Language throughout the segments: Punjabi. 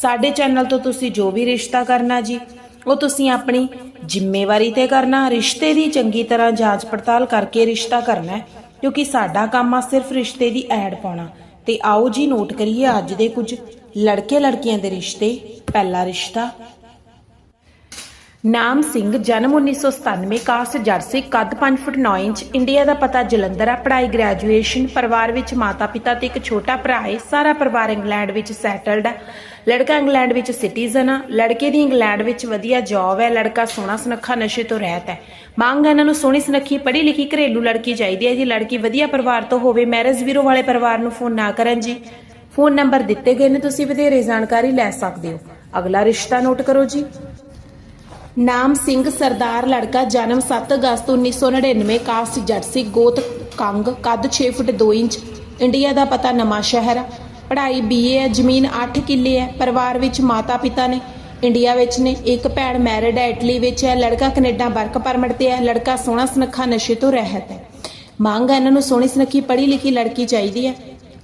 ਸਾਡੇ ਚੈਨਲ ਤੋਂ ਤੁਸੀਂ ਜੋ ਵੀ ਰਿਸ਼ਤਾ ਕਰਨਾ ਜੀ, ਉਹ ਤੁਸੀਂ ਆਪਣੀ ਜ਼ਿੰਮੇਵਾਰੀ ਤੇ ਕਰਨਾ, ਰਿਸ਼ਤੇ ਦੀ ਚੰਗੀ ਤਰ੍ਹਾਂ ਜਾਂਚ ਪੜਤਾਲ ਕਰਕੇ ਰਿਸ਼ਤਾ ਕਰਨਾ ਹੈ, ਕਿਉਂਕਿ ਸਾਡਾ ਕੰਮ ਆ ਸਿਰਫ ਰਿਸ਼ਤੇ ਦੀ ਐਡ ਪਾਉਣਾ। ਤੇ ਆਓ ਜੀ ਨੋਟ ਕਰੀਏ ਅੱਜ ਦੇ ਕੁਝ ਲੜਕੇ ਲੜਕੀਆਂ ਦੇ ਰਿਸ਼ਤੇ, ਪਹਿਲਾ ਰਿਸ਼ਤਾ ਨਾਮ ਸਿੰਘ, ਜਨਮ 1997 ਕਾਸਟ ਜਰਸੀ ਕੱਦ 5 ਫੁੱਟ 9 ਇੰਚ, ਇੰਡੀਆ ਦਾ ਪਤਾ ਜਲੰਧਰ ਆ, ਪੜ੍ਹਾਈ ਗ੍ਰੈਜੂਏਸ਼ਨ ਪਰਿਵਾਰ ਵਿੱਚ ਮਾਤਾ ਪਿਤਾ ਤੇ ਇੱਕ ਛੋਟਾ ਭਰਾ ਹੈ ਸਾਰਾ ਪਰਿਵਾਰ ਇੰਗਲੈਂਡ ਵਿੱਚ ਸੈਟਲਡ ਆ। ਲੜਕਾ ਇੰਗਲੈਂਡ ਵਿੱਚ ਸਿਟੀਜ਼ਨ ਆ, ਲੜਕੇ ਦੀ ਇੰਗਲੈਂਡ ਵਿੱਚ ਵਧੀਆ ਜੌਬ ਹੈ ਲੜਕਾ ਸੋਹਣਾ ਸੁਨੱਖਾ ਨਸ਼ੇ ਤੋਂ ਰਹਿਤ ਹੈ ਮੰਗ ਇਹਨਾਂ ਨੂੰ ਸੋਹਣੀ ਸੁਨੱਖੀ ਪੜ੍ਹੀ ਲਿਖੀ ਘਰੇਲੂ ਲੜਕੀ ਚਾਹੀਦੀ ਹੈ ਜੀ ਲੜਕੀ ਵਧੀਆ ਪਰਿਵਾਰ ਤੋਂ ਹੋਵੇ ਮੈਰਿਜ ਵੀਰੋ ਵਾਲੇ ਪਰਿਵਾਰ ਨੂੰ ਫੋਨ ਨਾ ਕਰਨ ਜੀ। ਫੋਨ ਨੰਬਰ ਦਿੱਤੇ ਗਏ ਨੇ, ਤੁਸੀਂ ਵਧੇਰੇ ਜਾਣਕਾਰੀ ਲੈ ਸਕਦੇ ਹੋ। ਅਗਲਾ ਰਿਸ਼ਤਾ ਨੋਟ ਕਰੋ ਜੀ। ਨਾਮ ਸਿੰਘ ਸਰਦਾਰ ਲੜਕਾ ਜਨਮ 7 ਅਗਸਤ 1999 ਕਾਸਟ ਜਰਸੀ ਗੋਤ ਕੰਗ, ਕੱਦ 6 ਫੁੱਟ 2 ਇੰਚ, ਇੰਡੀਆ ਦਾ ਪਤਾ ਨਵਾਂ ਸ਼ਹਿਰ ਪੜ੍ਹਾਈ ਬੀਏ ਹੈ, ਜ਼ਮੀਨ 8 ਕਿੱਲੇ ਹੈ, ਪਰਿਵਾਰ ਵਿੱਚ ਮਾਤਾ ਪਿਤਾ ਨੇ, ਇੰਡੀਆ ਵਿੱਚ ਨੇ, ਇੱਕ ਭੈਣ ਮੈਰਿਡ ਹੈ, ਇਟਲੀ ਵਿੱਚ ਹੈ, ਲੜਕਾ ਕੈਨੇਡਾ ਵਰਕ ਪਰਮਿਟ ਤੇ ਹੈ, ਲੜਕਾ ਸੋਹਣਾ ਸੁਨੱਖਾ ਨਸ਼ੇ ਤੋਂ ਰਹਿਤ ਹੈ। ਮੰਗ ਹੈ ਇਹਨਾਂ ਨੂੰ ਸੋਹਣੀ ਸੁਨੱਖੀ ਪੜ੍ਹੀ ਲਿਖੀ ਲੜਕੀ ਚਾਹੀਦੀ ਹੈ।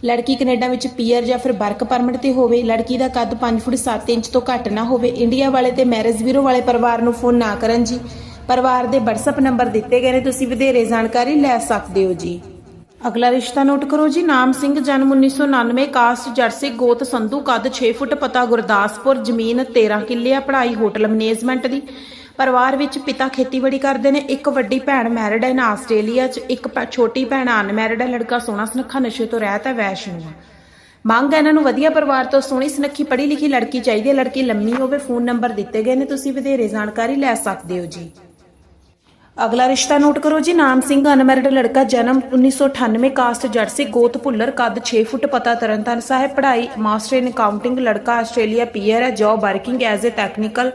ਲੜਕੀ ਕੈਨੇਡਾ ਵਿੱਚ ਪੀਆਰ ਜਾਂ ਫਿਰ ਵਰਕ ਪਰਮਿਟ ਤੇ ਹੋਵੇ, ਲੜਕੀ ਦਾ ਕੱਦ 5 ਫੁੱਟ 7 ਇੰਚ ਤੋਂ ਘੱਟ ਨਾ ਹੋਵੇ, ਇੰਡੀਆ ਵਾਲੇ ਤੇ ਮੈਰਿਜ ਬਿਊਰੋ ਵਾਲੇ ਪਰਿਵਾਰ ਨੂੰ ਫੋਨ ਨਾ ਕਰਨ ਜੀ। ਪਰਿਵਾਰ ਦੇ WhatsApp ਨੰਬਰ ਦਿੱਤੇ ਗਏ ਨੇ, ਤੁਸੀਂ ਵਧੇਰੇ ਜਾਣਕਾਰੀ ਲੈ ਸਕਦੇ ਹੋ ਜੀ। ਅਗਲਾ ਰਿਸ਼ਤਾ ਨੋਟ ਕਰੋ ਜੀ। ਨਾਮ ਸਿੰਘ, ਜਨਮ 1999 ਕਾਸਟ, ਜਰਸੀ, ਗੋਤ, ਸੰਧੂ, ਕੱਦ 6 ਫੁੱਟ ਪਤਾ, ਗੁਰਦਾਸਪੁਰ, ਜ਼ਮੀਨ 13 ਕਿੱਲੇ ਆ ਪੜ੍ਹਾਈ, ਹੋਟਲ, ਮੈਨੇਜਮੈਂਟ ਦੀ। ਪਰਿਵਾਰ ਵਿੱਚ ਪਿਤਾ ਖੇਤੀਬਾੜੀ ਕਰਦੇ ਨੇ। ਇੱਕ ਵੱਡੀ ਭੈਣ ਮੈਰਿਡ ਹੈ, ਨਾ ਆਸਟ੍ਰੇਲੀਆ 'ਚ। ਇੱਕ ਛੋਟੀ ਭੈਣ ਅਨਮੈਰਿਡ ਹੈ, ਲੜਕਾ ਸੋਹਣਾ ਸੁਨੱਖਾ, ਨਸ਼ੇ ਤੋਂ ਰਹਿਤ ਹੈ, ਵੈਸ਼ਨੂ ਆ। ਮੰਗ ਹੈ ਇਹਨਾਂ ਨੂੰ ਵਧੀਆ ਪਰਿਵਾਰ ਤੋਂ ਸੋਹਣੀ ਸੁਨੱਖੀ ਪੜ੍ਹੀ ਲਿਖੀ ਲੜਕੀ ਚਾਹੀਦੀ ਹੈ। ਲੜਕੀ ਲੰਮੀ ਹੋਵੇ, ਫੋਨ ਨੰਬਰ ਦਿੱਤੇ ਗਏ ਨੇ। ਤੁਸੀਂ ਵਧੇਰੇ ਜਾਣਕਾਰੀ ਲੈ ਸਕਦੇ ਹੋ ਜੀ। ਅਗਲਾ ਰਿਸ਼ਤਾ ਨੋਟ ਕਰੋ ਜੀ, ਨਾਮ ਸਿੰਘ, ਅਨਮੈਰਿਡ ਲੜਕਾ, ਜਨਮ 1998 ਕਾਸਟ ਜਰਸੀ, ਗੋਤ ਭੁੱਲਰ, ਕੱਦ 6 ਫੁੱਟ, ਪਤਾ ਤਰਨਤਾਰਨ ਸਾਹਿਬ, ਪੜ੍ਹਾਈ ਮਾਸਟਰ ਇਨ ਅਕਾਊਂਟਿੰਗ, ਲੜਕਾ ਆਸਟ੍ਰੇਲੀਆ ਪੀਅਰ ਹੈ, job working as a technical,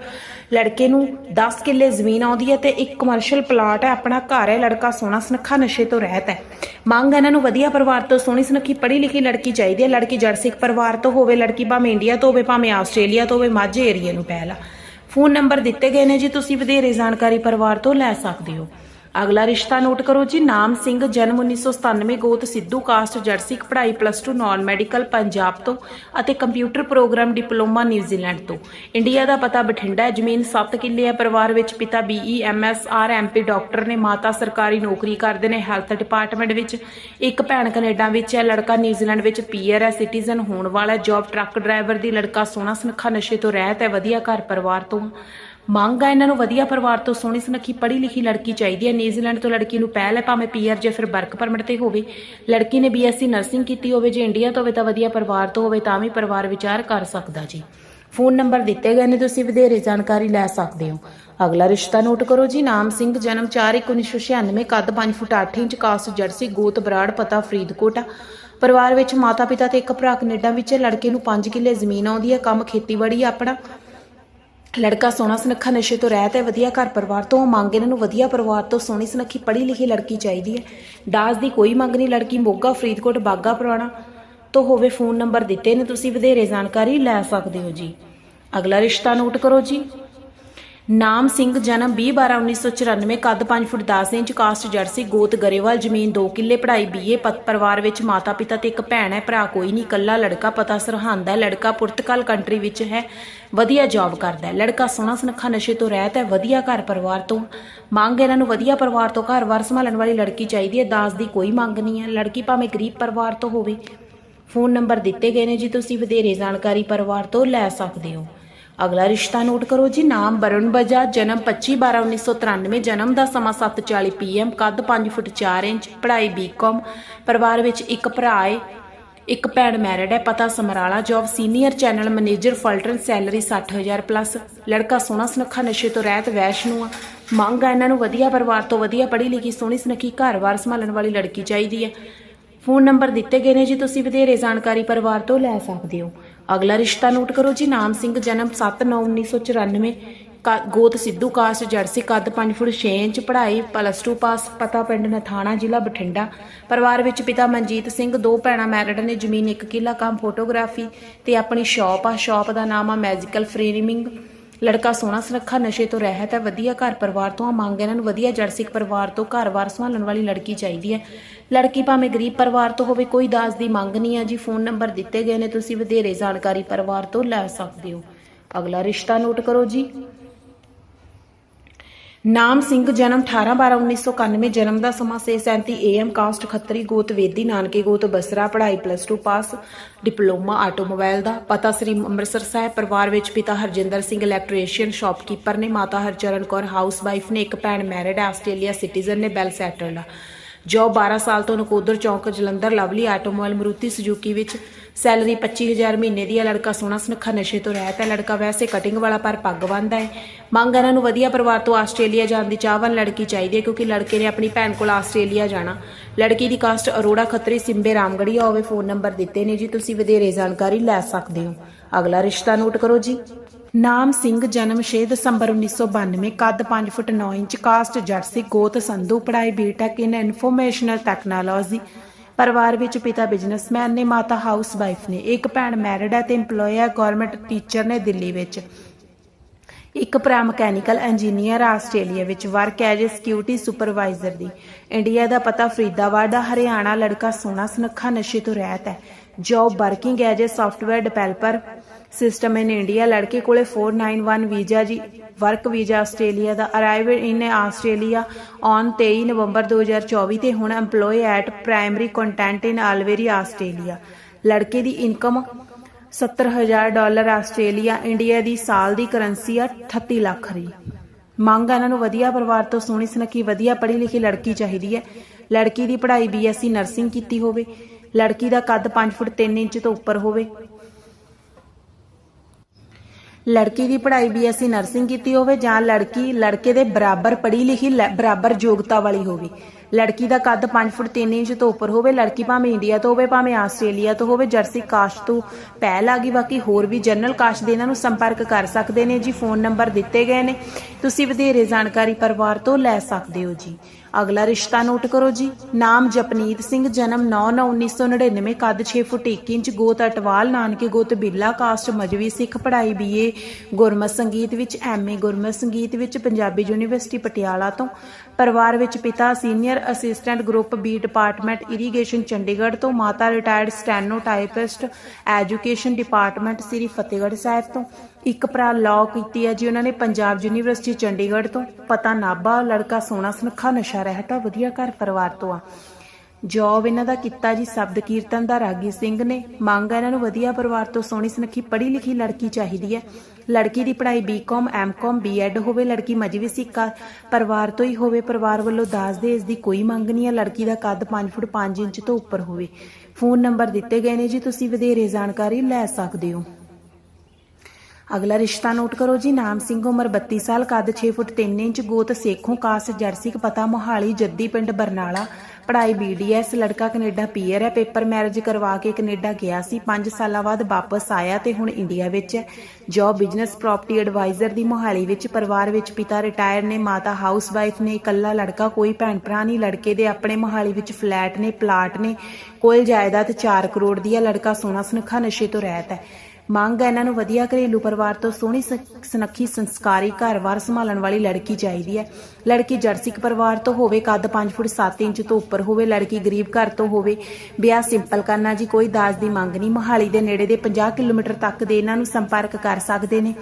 ਲੜਕੇ ਨੂੰ 10 ਕਿੱਲੇ ਜ਼ਮੀਨ ਆਉਂਦੀ ਹੈ ਤੇ ਇੱਕ ਕਮਰਸ਼ੀਅਲ ਪਲਾਟ ਹੈ, ਆਪਣਾ ਘਰ ਹੈ, ਲੜਕਾ ਸੋਹਣਾ ਸੁਨੱਖਾ, ਨਸ਼ੇ ਤੋਂ ਰਹਿਤ ਹੈ। ਮੰਗ ਇਹਨਾਂ ਨੂੰ ਵਧੀਆ ਪਰਿਵਾਰ ਤੋਂ, ਸੋਹਣੀ ਸੁਨੱਖੀ ਪੜ੍ਹੀ ਲਿਖੀ ਲੜਕੀ ਚਾਹੀਦੀ ਹੈ, ਲੜਕੀ ਜਰਸਿਕ ਪਰਿਵਾਰ ਤੋਂ ਹੋਵੇ, ਲੜਕੀ ਭਾਵੇਂ ਇੰਡੀਆ ਤੋਂ ਹੋਵੇ, ਭਾਵੇਂ ਆਸਟ੍ਰੇਲੀਆ ਤੋਂ ਹੋਵੇ, ਮਾਝੇ ਏਰੀਏ ਨੂੰ ਪਹਿਲਾ। ਫੋਨ ਨੰਬਰ ਦਿੱਤੇ ਗਏ ਨੇ ਜੀ ਤੁਸੀਂ ਵਧੇਰੇ ਜਾਣਕਾਰੀ ਪਰਿਵਾਰ ਤੋਂ ਲੈ ਸਕਦੇ ਹੋ। ਅਗਲਾ ਰਿਸ਼ਤਾ ਨੋਟ ਕਰੋ ਜੀ, ਨਾਮ ਸਿੰਘ, ਜਨਮ 1997 ਗੋਤ ਸਿੱਧੂ, ਕਾਸਟ ਜਰਸੀ, ਪੜ੍ਹਾਈ ਪਲੱਸ 2 ਨਾਨ ਮੈਡੀਕਲ ਪੰਜਾਬ ਤੋਂ ਅਤੇ ਕੰਪਿਊਟਰ ਪ੍ਰੋਗਰਾਮ ਡਿਪਲੋਮਾ ਨਿਊਜ਼ੀਲੈਂਡ ਤੋਂ। ਇੰਡੀਆ ਦਾ ਪਤਾ ਬਠਿੰਡਾ ਹੈ, ਜ਼ਮੀਨ 7 ਕਿੱਲੇ ਹੈ, ਪਰਿਵਾਰ ਵਿੱਚ ਪਿਤਾ BE MS R MP doctor ਨੇ ਮਾਤਾ ਸਰਕਾਰੀ ਨੌਕਰੀ ਕਰਦੇ ਨੇ ਹੈਲਥ ਡਿਪਾਰਟਮੈਂਟ ਵਿੱਚ। ਇੱਕ ਭੈਣ ਕੈਨੇਡਾ ਵਿੱਚ ਹੈ, ਲੜਕਾ ਨਿਊਜ਼ੀਲੈਂਡ ਵਿੱਚ ਪੀਆਰ ਹੈ ਸਿਟੀਜ਼ਨ ਹੋਣ ਵਾਲਾ ਜੌਬ ਟਰੱਕ ਡਰਾਈਵਰ ਦੀ ਲੜਕਾ ਸੋਹਣਾ ਸੁਨੱਖਾ ਨਸ਼ੇ ਤੋਂ ਰਹਿਤ ਹੈ, ਵਧੀਆ ਘਰ ਪਰਿਵਾਰ ਤੋਂ। ਮੰਗ ਆ ਇਹਨਾਂ ਨੂੰ ਵਧੀਆ ਪਰਿਵਾਰ ਤੋਂ, ਸੋਹਣੀ ਸੁਨੱਖੀ ਪੜ੍ਹੀ ਲਿਖੀ ਲੜਕੀ ਚਾਹੀਦੀ ਹੈ। ਨਿਊਜ਼ੀਲੈਂਡ ਤੋਂ ਲੜਕੀ ਨੂੰ ਪਹਿਲ ਹੈ, ਭਾਵੇਂ ਪੀਆਰ ਜਾਂ ਫਿਰ ਵਰਕ ਪਰਮਿਟ ਤੇ ਹੋਵੇ। ਲੜਕੀ ਨੇ ਬੀਐਸਸੀ ਨਰਸਿੰਗ ਕੀਤੀ ਹੋਵੇ, ਜੇ ਇੰਡੀਆ ਤੋਂ ਹੋਵੇ ਤਾਂ ਵਧੀਆ ਪਰਿਵਾਰ ਤੋਂ ਹੋਵੇ, ਤਾਂ ਵੀ ਪਰਿਵਾਰ ਵਿਚਾਰ ਕਰ ਸਕਦਾ ਜੀ। ਫੋਨ ਨੰਬਰ ਦਿੱਤੇ ਗਏ ਨੇ, ਤੁਸੀਂ ਵਧੇਰੇ ਜਾਣਕਾਰੀ ਲੈ ਸਕਦੇ ਹੋ। ਅਗਲਾ ਰਿਸ਼ਤਾ ਨੋਟ ਕਰੋ ਜੀ, ਨਾਮ ਸਿੰਘ, ਜਨਮ 4/1996 ਕੱਦ 5 ਫੁੱਟ 8 ਇੰਚ, ਕਾਸਟ ਜਰਸੀ, ਗੋਤ ਬਰਾੜ, ਪਤਾ ਫਰੀਦਕੋਟ ਆ। ਪਰਿਵਾਰ ਵਿੱਚ ਮਾਤਾ ਪਿਤਾ ਤੇ ਇੱਕ ਭਰਾ ਕੈਨੇਡਾ ਵਿੱਚ ਲੜਕੇ ਨੂੰ 5 ਕਿੱਲੇ ਜ਼ਮੀਨ ਆਉਂਦੀ ਹੈ, ਕੰਮ ਖੇਤੀਬਾੜੀ ਆਪਣਾ। ਲੜਕਾ ਸੋਹਣਾ ਸੁਨੱਖਾ ਨਸ਼ੇ ਤੋਂ ਰਹਿਤ ਹੈ, ਵਧੀਆ ਘਰ ਪਰਿਵਾਰ ਤੋਂ ਮੰਗ ਇਹਨਾਂ ਨੂੰ ਵਧੀਆ ਪਰਿਵਾਰ ਤੋਂ ਸੋਹਣੀ ਸੁਨੱਖੀ ਪੜ੍ਹੀ ਲਿਖੀ ਲੜਕੀ ਚਾਹੀਦੀ ਹੈ। ਦਾਜ ਦੀ ਕੋਈ ਮੰਗ ਨਹੀਂ, ਲੜਕੀ ਮੋਗਾ, ਫਰੀਦਕੋਟ ਬਾਗਾ ਪੁਰਾਣਾ ਤੋਂ ਹੋਵੇ ਫੋਨ ਨੰਬਰ ਦਿੱਤੇ ਨੇ, ਤੁਸੀਂ ਵਧੇਰੇ ਜਾਣਕਾਰੀ ਲੈ ਸਕਦੇ ਹੋ ਜੀ। ਅਗਲਾ ਰਿਸ਼ਤਾ ਨੋਟ ਕਰੋ ਜੀ। ਨਾਮ ਸਿੰਘ, ਜਨਮ 20/12/1994 ਕੱਦ 5 ਫੁੱਟ 10 ਇੰਚ ਕਾਸਟ ਜਰਸੀ ਗੋਤ ਗਰੇਵਾਲ, ਜ਼ਮੀਨ 2 ਕਿੱਲੇ, ਪੜ੍ਹਾਈ ਬੀਏ ਪਰਿਵਾਰ ਵਿੱਚ ਮਾਤਾ ਪਿਤਾ ਤੇ ਇੱਕ ਭੈਣ ਹੈ, ਭਰਾ ਕੋਈ ਨਹੀਂ, ਇਕੱਲਾ ਲੜਕਾ ਪਤਾ ਸਰਹੰਦ ਹੈ, ਲੜਕਾ ਪੁਰਤਗਾਲ ਕੰਟਰੀ ਵਿੱਚ ਹੈ, ਵਧੀਆ ਜੌਬ ਕਰਦਾ ਹੈ, ਲੜਕਾ ਸੋਹਣਾ ਸੁਨੱਖਾ ਨਸ਼ੇ ਤੋਂ ਰਹਿਤ ਹੈ, ਵਧੀਆ ਘਰ ਪਰਿਵਾਰ ਤੋਂ ਮੰਗ ਇਹਨਾਂ ਨੂੰ ਵਧੀਆ ਪਰਿਵਾਰ ਤੋਂ ਘਰ-ਵਾਰ ਸੰਭਾਲਣ ਵਾਲੀ ਲੜਕੀ ਚਾਹੀਦੀ ਹੈ, ਦਾਸ ਦੀ ਕੋਈ ਮੰਗ ਨਹੀਂ ਹੈ, ਲੜਕੀ ਭਾਵੇਂ ਗਰੀਬ ਪਰਿਵਾਰ ਤੋਂ ਹੋਵੇ। ਫੋਨ ਨੰਬਰ ਦਿੱਤੇ ਗਏ ਨੇ ਜੀ, ਤੁਸੀਂ ਵਧੇਰੇ ਜਾਣਕਾਰੀ ਪਰਿਵਾਰ ਤੋਂ ਲੈ ਸਕਦੇ ਹੋ। ਅਗਲਾ ਰਿਸ਼ਤਾ ਨੋਟ ਕਰੋ ਜੀ, ਨਾਮ ਬਰਨ ਬਜਾ, ਜਨਮ 25/12/1993 ਜਨਮ ਦਾ ਸਮਾਂ 7:40 ਪੀਐਮ, ਕੱਦ 5 ਫੁੱਟ 4 ਇੰਚ, ਪੜ੍ਹਾਈ ਬੀਕਾਮ, ਪਰਿਵਾਰ ਵਿੱਚ ਇੱਕ ਭਰਾ ਹੈ ਇੱਕ ਭੈਣ ਮੈਰਿਡ ਹੈ ਪਤਾ Samrala job, senior channel manager Fullerton salary 60000 plus, ਲੜਕਾ ਸੋਹਣਾ ਸੁਨੱਖਾ, ਨਸ਼ੇ ਤੋਂ ਰਹਿਤ, ਵੈਸ਼ਨੂ ਆ, ਮੰਗ ਆ ਇਹਨਾਂ ਨੂੰ ਵਧੀਆ ਪਰਿਵਾਰ ਤੋਂ ਵਧੀਆ ਪੜ੍ਹੀ ਲਿਖੀ, ਸੋਹਣੀ ਸੁਨੱਖੀ ਘਰ-ਬਾਰ ਸੰਭਾਲਣ ਵਾਲੀ ਲੜਕੀ ਚਾਹੀਦੀ ਹੈ ਫੋਨ ਨੰਬਰ ਦਿੱਤੇ ਗਏ ਨੇ ਜੀ, ਤੁਸੀਂ ਵਧੇਰੇ ਜਾਣਕਾਰੀ ਪਰਿਵਾਰ ਤੋਂ ਲੈ ਸਕਦੇ ਹੋ। ਅਗਲਾ ਰਿਸ਼ਤਾ ਨੋਟ ਕਰੋ ਜੀ, ਨਾਮ ਸਿੰਘ, ਜਨਮ 7/9/1994 ਕਾ- ਗੋਤ ਸਿੱਧੂ ਕਾਸਟ ਜਰਸੀ, ਕੱਦ 5 ਫੁੱਟ 6 ਇੰਚ, ਪੜ੍ਹਾਈ ਪਲੱਸ 2 ਪਾਸ ਪਤਾ ਪਿੰਡ ਨਥਾਣਾ, ਜ਼ਿਲ੍ਹਾ ਬਠਿੰਡਾ। ਪਰਿਵਾਰ ਵਿੱਚ ਪਿਤਾ ਮਨਜੀਤ ਸਿੰਘ, ਦੋ ਭੈਣਾਂ ਮੈਰਿਡ ਨੇ, ਜ਼ਮੀਨ ਇੱਕ ਕਿੱਲਾ, ਕੰਮ ਫੋਟੋਗ੍ਰਾਫੀ ਤੇ ਆਪਣੀ ਸ਼ਾਪ ਆ। ਸ਼ਾਪ ਦਾ ਨਾਮ ਆ ਮੈਜੀਕਲ ਫਰੇਮਿੰਗ ਲੜਕਾ ਸੋਹਣਾ ਸੁਨੱਖਾ, ਨਸ਼ੇ ਤੋਂ ਰਹਿਤ ਹੈ, ਵਧੀਆ ਘਰ ਪਰਿਵਾਰ ਤੋਂ ਆ, ਮੰਗ ਇਹਨਾਂ ਨੂੰ ਵਧੀਆ ਜੜ ਸਿੱਖ ਪਰਿਵਾਰ ਤੋਂ ਘਰ-ਬਾਰ ਸੰਭਾਲਣ ਵਾਲੀ ਲੜਕੀ ਚਾਹੀਦੀ ਹੈ। ਲੜਕੀ ਭਾਵੇਂ ਗਰੀਬ ਪਰਿਵਾਰ ਤੋਂ ਹੋਵੇ, ਕੋਈ ਦਾਜ ਦੀ ਮੰਗ ਨਹੀਂ ਹੈ ਜੀ, ਫੋਨ ਨੰਬਰ ਦਿੱਤੇ ਗਏ ਨੇ, ਤੁਸੀਂ ਵਧੇਰੇ ਜਾਣਕਾਰੀ ਪਰਿਵਾਰ ਤੋਂ ਲੈ ਸਕਦੇ ਹੋ। ਅਗਲਾ ਰਿਸ਼ਤਾ ਨੋਟ ਕਰੋ ਜੀ। ਨਾਮ ਸਿੰਘ, ਜਨਮ 18/12/1991 ਜਨਮ ਦਾ ਸਮਾਂ 6:37 AM ਕਾਸਟ ਖੱਤਰੀ, ਗੋਤ ਵੇਦੀ, ਨਾਨਕੇ ਗੋਤ ਬਸਰਾ, ਪੜ੍ਹਾਈ ਪਲੱਸ 2 ਪਾਸ ਡਿਪਲੋਮਾ ਆਟੋਮੋਬਾਈਲ ਦਾ। ਪਤਾ ਸ੍ਰੀ ਅੰਮ੍ਰਿਤਸਰ ਸਾਹਿਬ ਪਰਿਵਾਰ ਵਿੱਚ ਪਿਤਾ ਹਰਜਿੰਦਰ ਸਿੰਘ ਇਲੈਕਟ੍ਰੀਸ਼ੀਅਨ ਸ਼ਾਪਕੀਪਰ ਨੇ ਮਾਤਾ ਹਰਚਰਨ ਕੌਰ ਹਾਊਸ ਵਾਈਫ ਨੇ ਇੱਕ ਭੈਣ ਮੈਰਿਡ ਹੈ ਆਸਟ੍ਰੇਲੀਆ ਸਿਟੀਜ਼ਨ ਨੇ ਵੈਲ ਸੈਟਲਡ ਆ ਜੋ 12 ਸਾਲ ਤੋਂ ਨਕੋਦਰ ਚੌਂਕ Jalandhar, Lovely automobile, Maruti Suzuki ਵਿੱਚ ਸੈਲਰੀ 25000 ਮਹੀਨੇ ਦੀ ਹੈ ਲੜਕਾ ਸੋਹਣਾ ਸੁਨੱਖਾ ਨਸ਼ੇ ਤੋਂ ਰਹਿਤ ਹੈ ਲੜਕਾ ਵੈਸੇ ਕਟਿੰਗ ਵਾਲਾ ਪਰ ਪੱਗ ਬੰਨਦਾ ਹੈ। ਮੰਗ ਇਹਨਾਂ ਨੂੰ ਵਧੀਆ ਪਰਿਵਾਰ ਤੋਂ ਆਸਟ੍ਰੇਲੀਆ ਜਾਣ ਦੀ ਚਾਹਵਾਨ ਲੜਕੀ ਚਾਹੀਦੀ ਹੈ ਕਿਉਂਕਿ ਲੜਕੇ ਨੇ ਆਪਣੀ ਭੈਣ ਕੋਲ ਆਸਟ੍ਰੇਲੀਆ ਜਾਣਾ। ਲੜਕੀ ਦੀ ਕਾਸਟ ਅਰੋੜਾ ਖੱਤਰੀ ਸਿੰਬੇ ਰਾਮਗੜੀਆ ਹੋਵੇ ਫੋਨ ਨੰਬਰ ਦਿੱਤੇ ਨੇ ਜੀ, ਤੁਸੀਂ ਵਧੇਰੇ ਜਾਣਕਾਰੀ ਲੈ ਸਕਦੇ ਹੋ। ਅਗਲਾ ਰਿਸ਼ਤਾ ਨੋਟ ਕਰੋ ਜੀ। ਨਾਮ ਸਿੰਘ, ਜਨਮ 6 ਦਸੰਬਰ 1992 ਕੱਦ 5 ਫੁੱਟ 9 ਇੰਚ ਕਾਸਟ ਜਰਸੀ, ਗੋਤ ਸੰਧੂ, ਪੜ੍ਹਾਈ ਬੀਟੈਕ ਇਨ ਇਨਫੋਰਮੇਸ਼ਨਲ ਟੈਕਨੋਲੋਜੀ ਪਰਿਵਾਰ ਵਿੱਚ ਪਿਤਾ ਬਿਜ਼ਨਸਮੈਨ ਨੇ, ਮਾਤਾ ਹਾਊਸ ਵਾਈਫ ਨੇ। ਇੱਕ ਭੈਣ ਮੈਰਿਡ ਹੈ ਤੇ EMPLOYE ਹੈ, ਗਵਰਨਮੈਂਟ ਟੀਚਰ ਨੇ ਦਿੱਲੀ ਵਿੱਚ। ਇੱਕ ਭਰਾ ਮਕੈਨੀਕਲ ਇੰਜੀਨੀਅਰ ਆਸਟ੍ਰੇਲੀਆ ਵਿੱਚ, ਵਰਕ ਐਜ ਸਿਕਿਉਰਿਟੀ ਸੁਪਰਵਾਈਜ਼ਰ ਦੀ। ਇੰਡੀਆ ਦਾ ਪਤਾ ਫਰੀਦਾਬਾਦ ਦਾ ਹਰਿਆਣਾ, ਲੜਕਾ ਸੋਹਣਾ, ਸੁਨੱਖਾ, ਨਸ਼ੇ ਤੋਂ ਰਹਿਤ ਹੈ। Job working as software developer system in India ਲੜਕੇ ਕੋਲੇ 491 ਵੀਜ਼ਾ ਜੀ। Work visa Australia the arrive in Australia on 23 November 2024 ਤੇ ਹੁਣ EMPLOYE at primary content in ਆਲਵੇਰੀ Australia. ਲੜਕੇ ਦੀ ਇਨਕਮ 70000 ਡਾਲਰ ਆਸਟ੍ਰੇਲੀਆ ਇੰਡੀਆ ਦੀ ਸਾਲ ਦੀ ਕਰੰਸੀ ਆ 38 ਲੱਖ ਦੀ ਮੰਗ ਇਹਨਾਂ ਨੂੰ ਵਧੀਆ ਪਰਿਵਾਰ ਤੋਂ ਸੋਹਣੀ ਸੁਨੱਖੀ, ਵਧੀਆ ਪੜ੍ਹੀ ਲਿਖੀ ਲੜਕੀ ਚਾਹੀਦੀ ਹੈ। ਲੜਕੀ ਦੀ ਪੜ੍ਹਾਈ ਬੀਐਸਸੀ ਨਰਸਿੰਗ ਕੀਤੀ ਹੋਵੇ। ਲੜਕੀ ਦਾ ਕੱਦ 5 ਫੁੱਟ 3 ਇੰਚ ਤੋਂ ਉੱਪਰ ਹੋਵੇ। ਲੜਕੀ ਦੀ ਪੜ੍ਹਾਈ ਬੀਐਸਸੀ ਨਰਸਿੰਗ ਕੀਤੀ ਹੋਵੇ ਜਾਂ ਲੜਕੀ, ਲੜਕੇ ਦੇ ਬਰਾਬਰ ਪੜ੍ਹੀ ਲਿਖੀ ਬਰਾਬਰ ਯੋਗਤਾ ਵਾਲੀ ਹੋਵੇ। ਲੜਕੀ ਦਾ ਕੱਦ 5 ਫੁੱਟ 3 ਇੰਚ ਤੋਂ ਉੱਪਰ ਹੋਵੇ, ਲੜਕੀ ਭਾਵੇਂ ਇੰਡੀਆ ਤੋਂ ਹੋਵੇ, ਭਾਵੇਂ ਆਸਟ੍ਰੇਲੀਆ ਤੋਂ ਹੋਵੇ, ਜਰਸੀ ਕਾਸਟ ਤੋਂ ਪਹਿਲ ਆ ਗਈ, ਬਾਕੀ ਹੋਰ ਵੀ ਜਨਰਲ ਕਾਸਟ ਦੇ ਇਹਨਾਂ ਨੂੰ ਸੰਪਰਕ ਕਰ ਸਕਦੇ ਨੇ ਜੀ, ਫੋਨ ਨੰਬਰ ਦਿੱਤੇ ਗਏ ਨੇ। ਤੁਸੀਂ ਵਧੇਰੇ ਜਾਣਕਾਰੀ ਪਰਿਵਾਰ ਤੋਂ ਲੈ ਸਕਦੇ ਹੋ ਜੀ। ਅਗਲਾ ਰਿਸ਼ਤਾ ਨੋਟ ਕਰੋ ਜੀ। ਨਾਮ ਜਪਨੀਤ ਸਿੰਘ, ਜਨਮ 9/9/1999 ਕੱਦ 6 ਫੁੱਟ 1 ਇੰਚ, ਗੋਤ ਅਟਵਾਲ, ਨਾਨਕੇ ਗੋਤ ਬਿੱਲਾ ਕਾਸਟ ਮਜਵੀ ਸਿੱਖ ਪੜ੍ਹਾਈ ਬੀਏ ਗੁਰਮਤ ਸੰਗੀਤ ਵਿੱਚ ਐਮਏ ਗੁਰਮਤ ਸੰਗੀਤ ਵਿੱਚ ਪੰਜਾਬੀ ਯੂਨੀਵਰਸਿਟੀ ਪਟਿਆਲਾ ਤੋਂ। ਪਰਿਵਾਰ ਵਿੱਚ ਪਿਤਾ senior assistant group B department irrigation Chandigarh ਤੋਂ, ਮਾਤਾ retired steno typist education department Shri Fatehgarh Sahib ਤੋਂ। ਇੱਕ ਭਰਾ ਲਾਅ ਕੀਤੀ ਹੈ ਜੀ, ਉਹਨਾਂ ਨੇ ਪੰਜਾਬ ਯੂਨੀਵਰਸਿਟੀ ਚੰਡੀਗੜ੍ਹ ਤੋਂ। ਪਤਾ ਨਾਭਾ ਲੜਕਾ ਸੋਹਣਾ ਸੁਨੱਖਾ, ਨਸ਼ਾ ਰਹਿਤਾ, ਵਧੀਆ ਘਰ ਪਰਿਵਾਰ ਤੋਂ ਆ। ਜੌਬ ਇਹਨਾਂ ਦਾ ਕੀਤਾ ਜੀ, ਸ਼ਬਦ ਕੀਰਤਨ ਦਾ, ਰਾਗੀ ਸਿੰਘ ਨੇ। ਮੰਗ ਆ ਇਹਨਾਂ ਨੂੰ ਵਧੀਆ ਪਰਿਵਾਰ ਤੋਂ ਸੋਹਣੀ ਸੁਨੱਖੀ ਪੜ੍ਹੀ ਲਿਖੀ ਲੜਕੀ ਚਾਹੀਦੀ ਹੈ। ਲੜਕੀ ਦੀ ਪੜ੍ਹਾਈ ਬੀਕਾਮ ਐਮਕਾਮ ਬੀਐਡ ਹੋਵੇ, ਲੜਕੀ ਮਜਵੀ ਸਿੱਕਾ ਪਰਿਵਾਰ ਤੋਂ ਹੀ ਹੋਵੇ, ਪਰਿਵਾਰ ਵੱਲੋਂ ਦਾਜ ਦੇ, ਇਸ ਦੀ ਕੋਈ ਮੰਗ ਨਹੀਂ ਹੈ। ਲੜਕੀ ਦਾ ਕੱਦ 5 ਫੁੱਟ 5 ਇੰਚ ਤੋਂ ਉੱਪਰ ਹੋਵੇ। ਫੋਨ ਨੰਬਰ ਦਿੱਤੇ ਗਏ ਨੇ ਜੀ, ਤੁਸੀਂ ਵਧੇਰੇ ਜਾਣਕਾਰੀ ਲੈ ਸਕਦੇ ਹੋ। ਅਗਲਾ ਰਿਸ਼ਤਾ ਨੋਟ ਕਰੋ ਜੀ। ਨਾਮ ਸਿੰਘ, ਉਮਰ 32 ਸਾਲ, ਕੱਦ 6 ਫੁੱਟ 3 ਇੰਚ, ਗੋਤ ਸੇਖੋਂ ਕਾਸ, ਜਰਸੀ ਪਤਾ ਮੋਹਾਲੀ, ਜੱਦੀ ਪਿੰਡ ਬਰਨਾਲਾ। ਪੜ੍ਹਾਈ ਬੀਡੀਐਸ ਲੜਕਾ ਕੈਨੇਡਾ ਪੀਅਰ ਹੈ। ਪੇਪਰ ਮੈਰਿਜ ਕਰਵਾ ਕੇ ਕੈਨੇਡਾ ਗਿਆ ਸੀ। 5 ਸਾਲਾਂ ਬਾਅਦ ਵਾਪਸ ਆਇਆ ਤੇ ਹੁਣ ਇੰਡੀਆ ਵਿੱਚ ਹੈ। ਜੌਬ ਬਿਜ਼ਨਸ ਪ੍ਰਾਪਰਟੀ ਐਡਵਾਈਜ਼ਰ ਦੀ ਮੋਹਾਲੀ ਵਿੱਚ ਪਰਿਵਾਰ ਵਿੱਚ ਪਿਤਾ ਰਿਟਾਇਰ ਨੇ, ਮਾਤਾ ਹਾਊਸ ਵਾਈਫ ਨੇ, ਇਕੱਲਾ ਲੜਕਾ, ਕੋਈ ਭੈਣ ਭਰਾ ਨਹੀਂ। ਲੜਕੇ ਦੇ ਆਪਣੇ ਮੋਹਾਲੀ ਵਿੱਚ ਫਲੈਟ ਨੇ ਪਲਾਟ ਨੇ। ਕੋਲ ਜਾਇਦਾਦ 4 ਕਰੋੜ ਦੀ ਹੈ। ਲੜਕਾ ਸੋਹਣਾ ਸੁਨੱਖਾ ਨਸ਼ੇ ਤੋਂ ਰਹਿਤ ਹੈ। ਮੰਗ ਹੈ ਇਹਨਾਂ ਨੂੰ ਵਧੀਆ ਘਰੇਲੂ ਪਰਿਵਾਰ ਤੋਂ ਸੋਹਣੀ ਸੁਨੱਖੀ ਸੰਸਕਾਰੀ ਘਰ-ਬਾਰ ਸੰਭਾਲਣ ਵਾਲੀ ਲੜਕੀ ਚਾਹੀਦੀ ਹੈ। ਲੜਕੀ ਜਰਸਿਕ ਪਰਿਵਾਰ ਤੋਂ ਹੋਵੇ, ਕੱਦ 5 ਫੁੱਟ 7 ਇੰਚ ਤੋਂ ਉੱਪਰ ਹੋਵੇ, ਲੜਕੀ ਗਰੀਬ ਘਰ ਤੋਂ ਹੋਵੇ, ਵਿਆਹ ਸਿੰਪਲ ਕਰਨਾ ਜੀ, ਕੋਈ ਦਾਜ ਦੀ ਮੰਗ ਨਹੀਂ। ਮੋਹਾਲੀ ਦੇ ਨੇੜੇ ਦੇ 50 ਕਿਲੋਮੀਟਰ ਤੱਕ ਦੇ ਇਹਨਾਂ ਨੂੰ ਸੰਪਰਕ ਕਰ ਸਕਦੇ ਨੇ।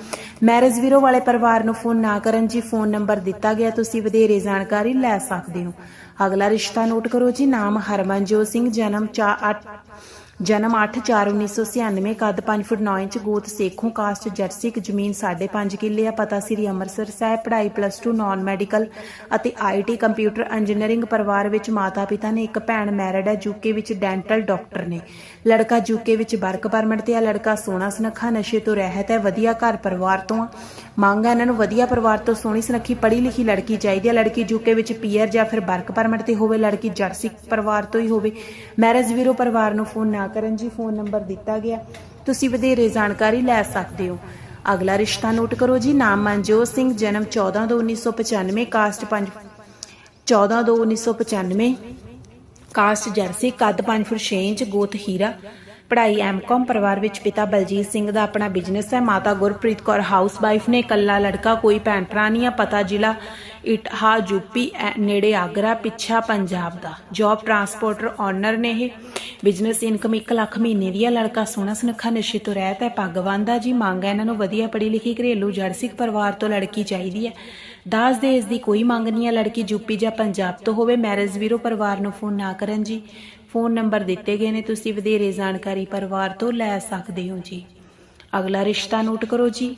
ਮੈਰਿਜ ਵੀਰੋ ਵਾਲੇ ਪਰਿਵਾਰ ਨੂੰ ਫੋਨ ਨਾ ਕਰਨ ਜੀ, ਫੋਨ ਨੰਬਰ ਦਿੱਤਾ ਗਿਆ, ਤੁਸੀਂ ਵਧੇਰੇ ਜਾਣਕਾਰੀ ਲੈ ਸਕਦੇ ਹੋ। ਅਗਲਾ ਰਿਸ਼ਤਾ ਨੋਟ ਕਰੋ ਜੀ, ਨਾਮ ਹਰਮਨਜੋਤ ਸਿੰਘ, ਜਨਮ 4 ਜਨਮ 8/4/1996 ਕੱਦ 5 ਫੁੱਟ 9 ਇੰਚ, ਗੋਤ ਸੇਖੋਂ ਕਾਸਟ ਜਰਸੀਕ ਜ਼ਮੀਨ 5.5 ਕਿੱਲੇ ਆ। ਪਤਾ ਸ੍ਰੀ ਅੰਮ੍ਰਿਤਸਰ ਸਾਹਿਬ, ਪੜ੍ਹਾਈ ਪਲੱਸ 2 ਨਾਨ ਮੈਡੀਕਲ ਅਤੇ ਆਈਟੀ ਕੰਪਿਊਟਰ ਇੰਜੀਨੀਅਰਿੰਗ ਪਰਿਵਾਰ ਵਿੱਚ ਮਾਤਾ ਪਿਤਾ ਨੇ ਇੱਕ ਭੈਣ ਮੈਰਿਡ ਹੈ ਯੂਕੇ ਵਿੱਚ ਡੈਂਟਲ ਡਾਕਟਰ ਨੇ। ਲੜਕਾ ਯੂਕੇ ਵਿੱਚ ਵਰਕ ਪਰਮਿਟ ਤੇ ਆ, ਲੜਕਾ ਸੋਹਣਾ ਸੁਨੱਖਾ ਨਸ਼ੇ ਤੋਂ ਰਹਿਤ ਹੈ, ਵਧੀਆ ਘਰ ਪਰਿਵਾਰ ਤੋਂ ਆ। ਮੰਗ ਹੈ ਇਹਨਾਂ ਨੂੰ ਵਧੀਆ ਪਰਿਵਾਰ ਤੋਂ ਸੋਹਣੀ ਸੁਨੱਖੀ ਪੜ੍ਹੀ ਲਿਖੀ ਲੜਕੀ ਚਾਹੀਦੀ ਹੈ। ਲੜਕੀ ਯੂਕੇ ਵਿੱਚ ਪੀਆਰ ਜਾਂ ਫਿਰ ਵਰਕ ਪਰਮਿਟ ਤੇ ਹੋਵੇ, ਲੜਕੀ ਜਰਸੀ ਪਰਿਵਾਰ ਤੋਂ ਹੀ ਹੋਵੇ। ਮੈਰਿਜ ਵੀਰੋ ਪਰਿਵਾਰ ਨੂੰ ਫੋਨ ਨਾ ਕਰਨ ਜੀ, ਫੋਨ ਨੰਬਰ ਦਿੱਤਾ ਗਿਆ। ਤੁਸੀਂ ਵਧੇਰੇ ਜਾਣਕਾਰੀ ਲੈ ਸਕਦੇ ਹੋ। ਅਗਲਾ ਰਿਸ਼ਤਾ ਨੋਟ ਕਰੋ ਜੀ, ਨਾਮ ਮਨਜੋਤ ਸਿੰਘ, ਜਨਮ 14 ਦੋ 1995 ਕਾਸਟ 5 14 ਦੋ 1995 ਕਾਸਟ ਜਰਸੀ, ਕੱਦ 5 ਫੁੱਟ 6 ਇੰਚ, ਗੋਤ ਹੀਰਾ। ਪੜ੍ਹਾਈ ਐਮਕਾਮ ਪਰਿਵਾਰ ਵਿੱਚ ਪਿਤਾ ਬਲਜੀਤ ਸਿੰਘ ਦਾ ਆਪਣਾ ਬਿਜ਼ਨਸ ਹੈ। ਮਾਤਾ ਗੁਰਪ੍ਰੀਤ ਕੌਰ ਹਾਊਸ ਵਾਈਫ ਨੇ ਇਕੱਲਾ ਲੜਕਾ, ਕੋਈ ਭੈਣ ਭਰਾ ਨਹੀਂ ਆ ਪਤਾ ਜ਼ਿਲ੍ਹਾ ਇਟਹਾ, ਯੂਪੀ ਨੇੜੇ ਆਗਰਾ, ਪਿੱਛਾ ਪੰਜਾਬ ਦਾ। ਜੌਬ ਟਰਾਂਸਪੋਰਟਰ ਓਨਰ ਨੇ ਇਹ ਬਿਜ਼ਨਸ ਇਨਕਮ 1 ਲੱਖ ਮਹੀਨੇ ਦੀ ਹੈ। ਲੜਕਾ ਸੋਹਣਾ ਸੁਨੱਖਾ, ਨਸ਼ੇ ਤੋਂ ਰਹਿਤ ਹੈ। ਭਗਵਾਨ ਦਾ ਜੀ ਮੰਗ ਹੈ। ਇਹਨਾਂ ਨੂੰ ਵਧੀਆ ਪੜ੍ਹੀ ਲਿਖੀ ਘਰੇਲੂ ਜੜ ਸਿੱਖ ਪਰਿਵਾਰ ਤੋਂ ਲੜਕੀ ਚਾਹੀਦੀ ਹੈ। ਦਾਜ ਦੇ ਇਸ ਦੀ ਕੋਈ ਮੰਗ ਨਹੀਂ ਹੈ। ਲੜਕੀ ਯੂਪੀ ਜਾਂ ਪੰਜਾਬ ਤੋਂ ਹੋਵੇ, ਮੈਰਿਜ ਵੀਰੋ, ਪਰਿਵਾਰ ਨੂੰ ਫੋਨ ਨਾ ਕਰਨ ਜੀ। ਫੋਨ ਨੰਬਰ ਦਿੱਤੇ ਗਏ ਨੇ, ਤੁਸੀਂ ਵਧੇਰੇ ਜਾਣਕਾਰੀ ਪਰਿਵਾਰ ਤੋਂ ਲੈ ਸਕਦੇ ਹੋ ਜੀ। ਅਗਲਾ ਰਿਸ਼ਤਾ ਨੋਟ ਕਰੋ ਜੀ।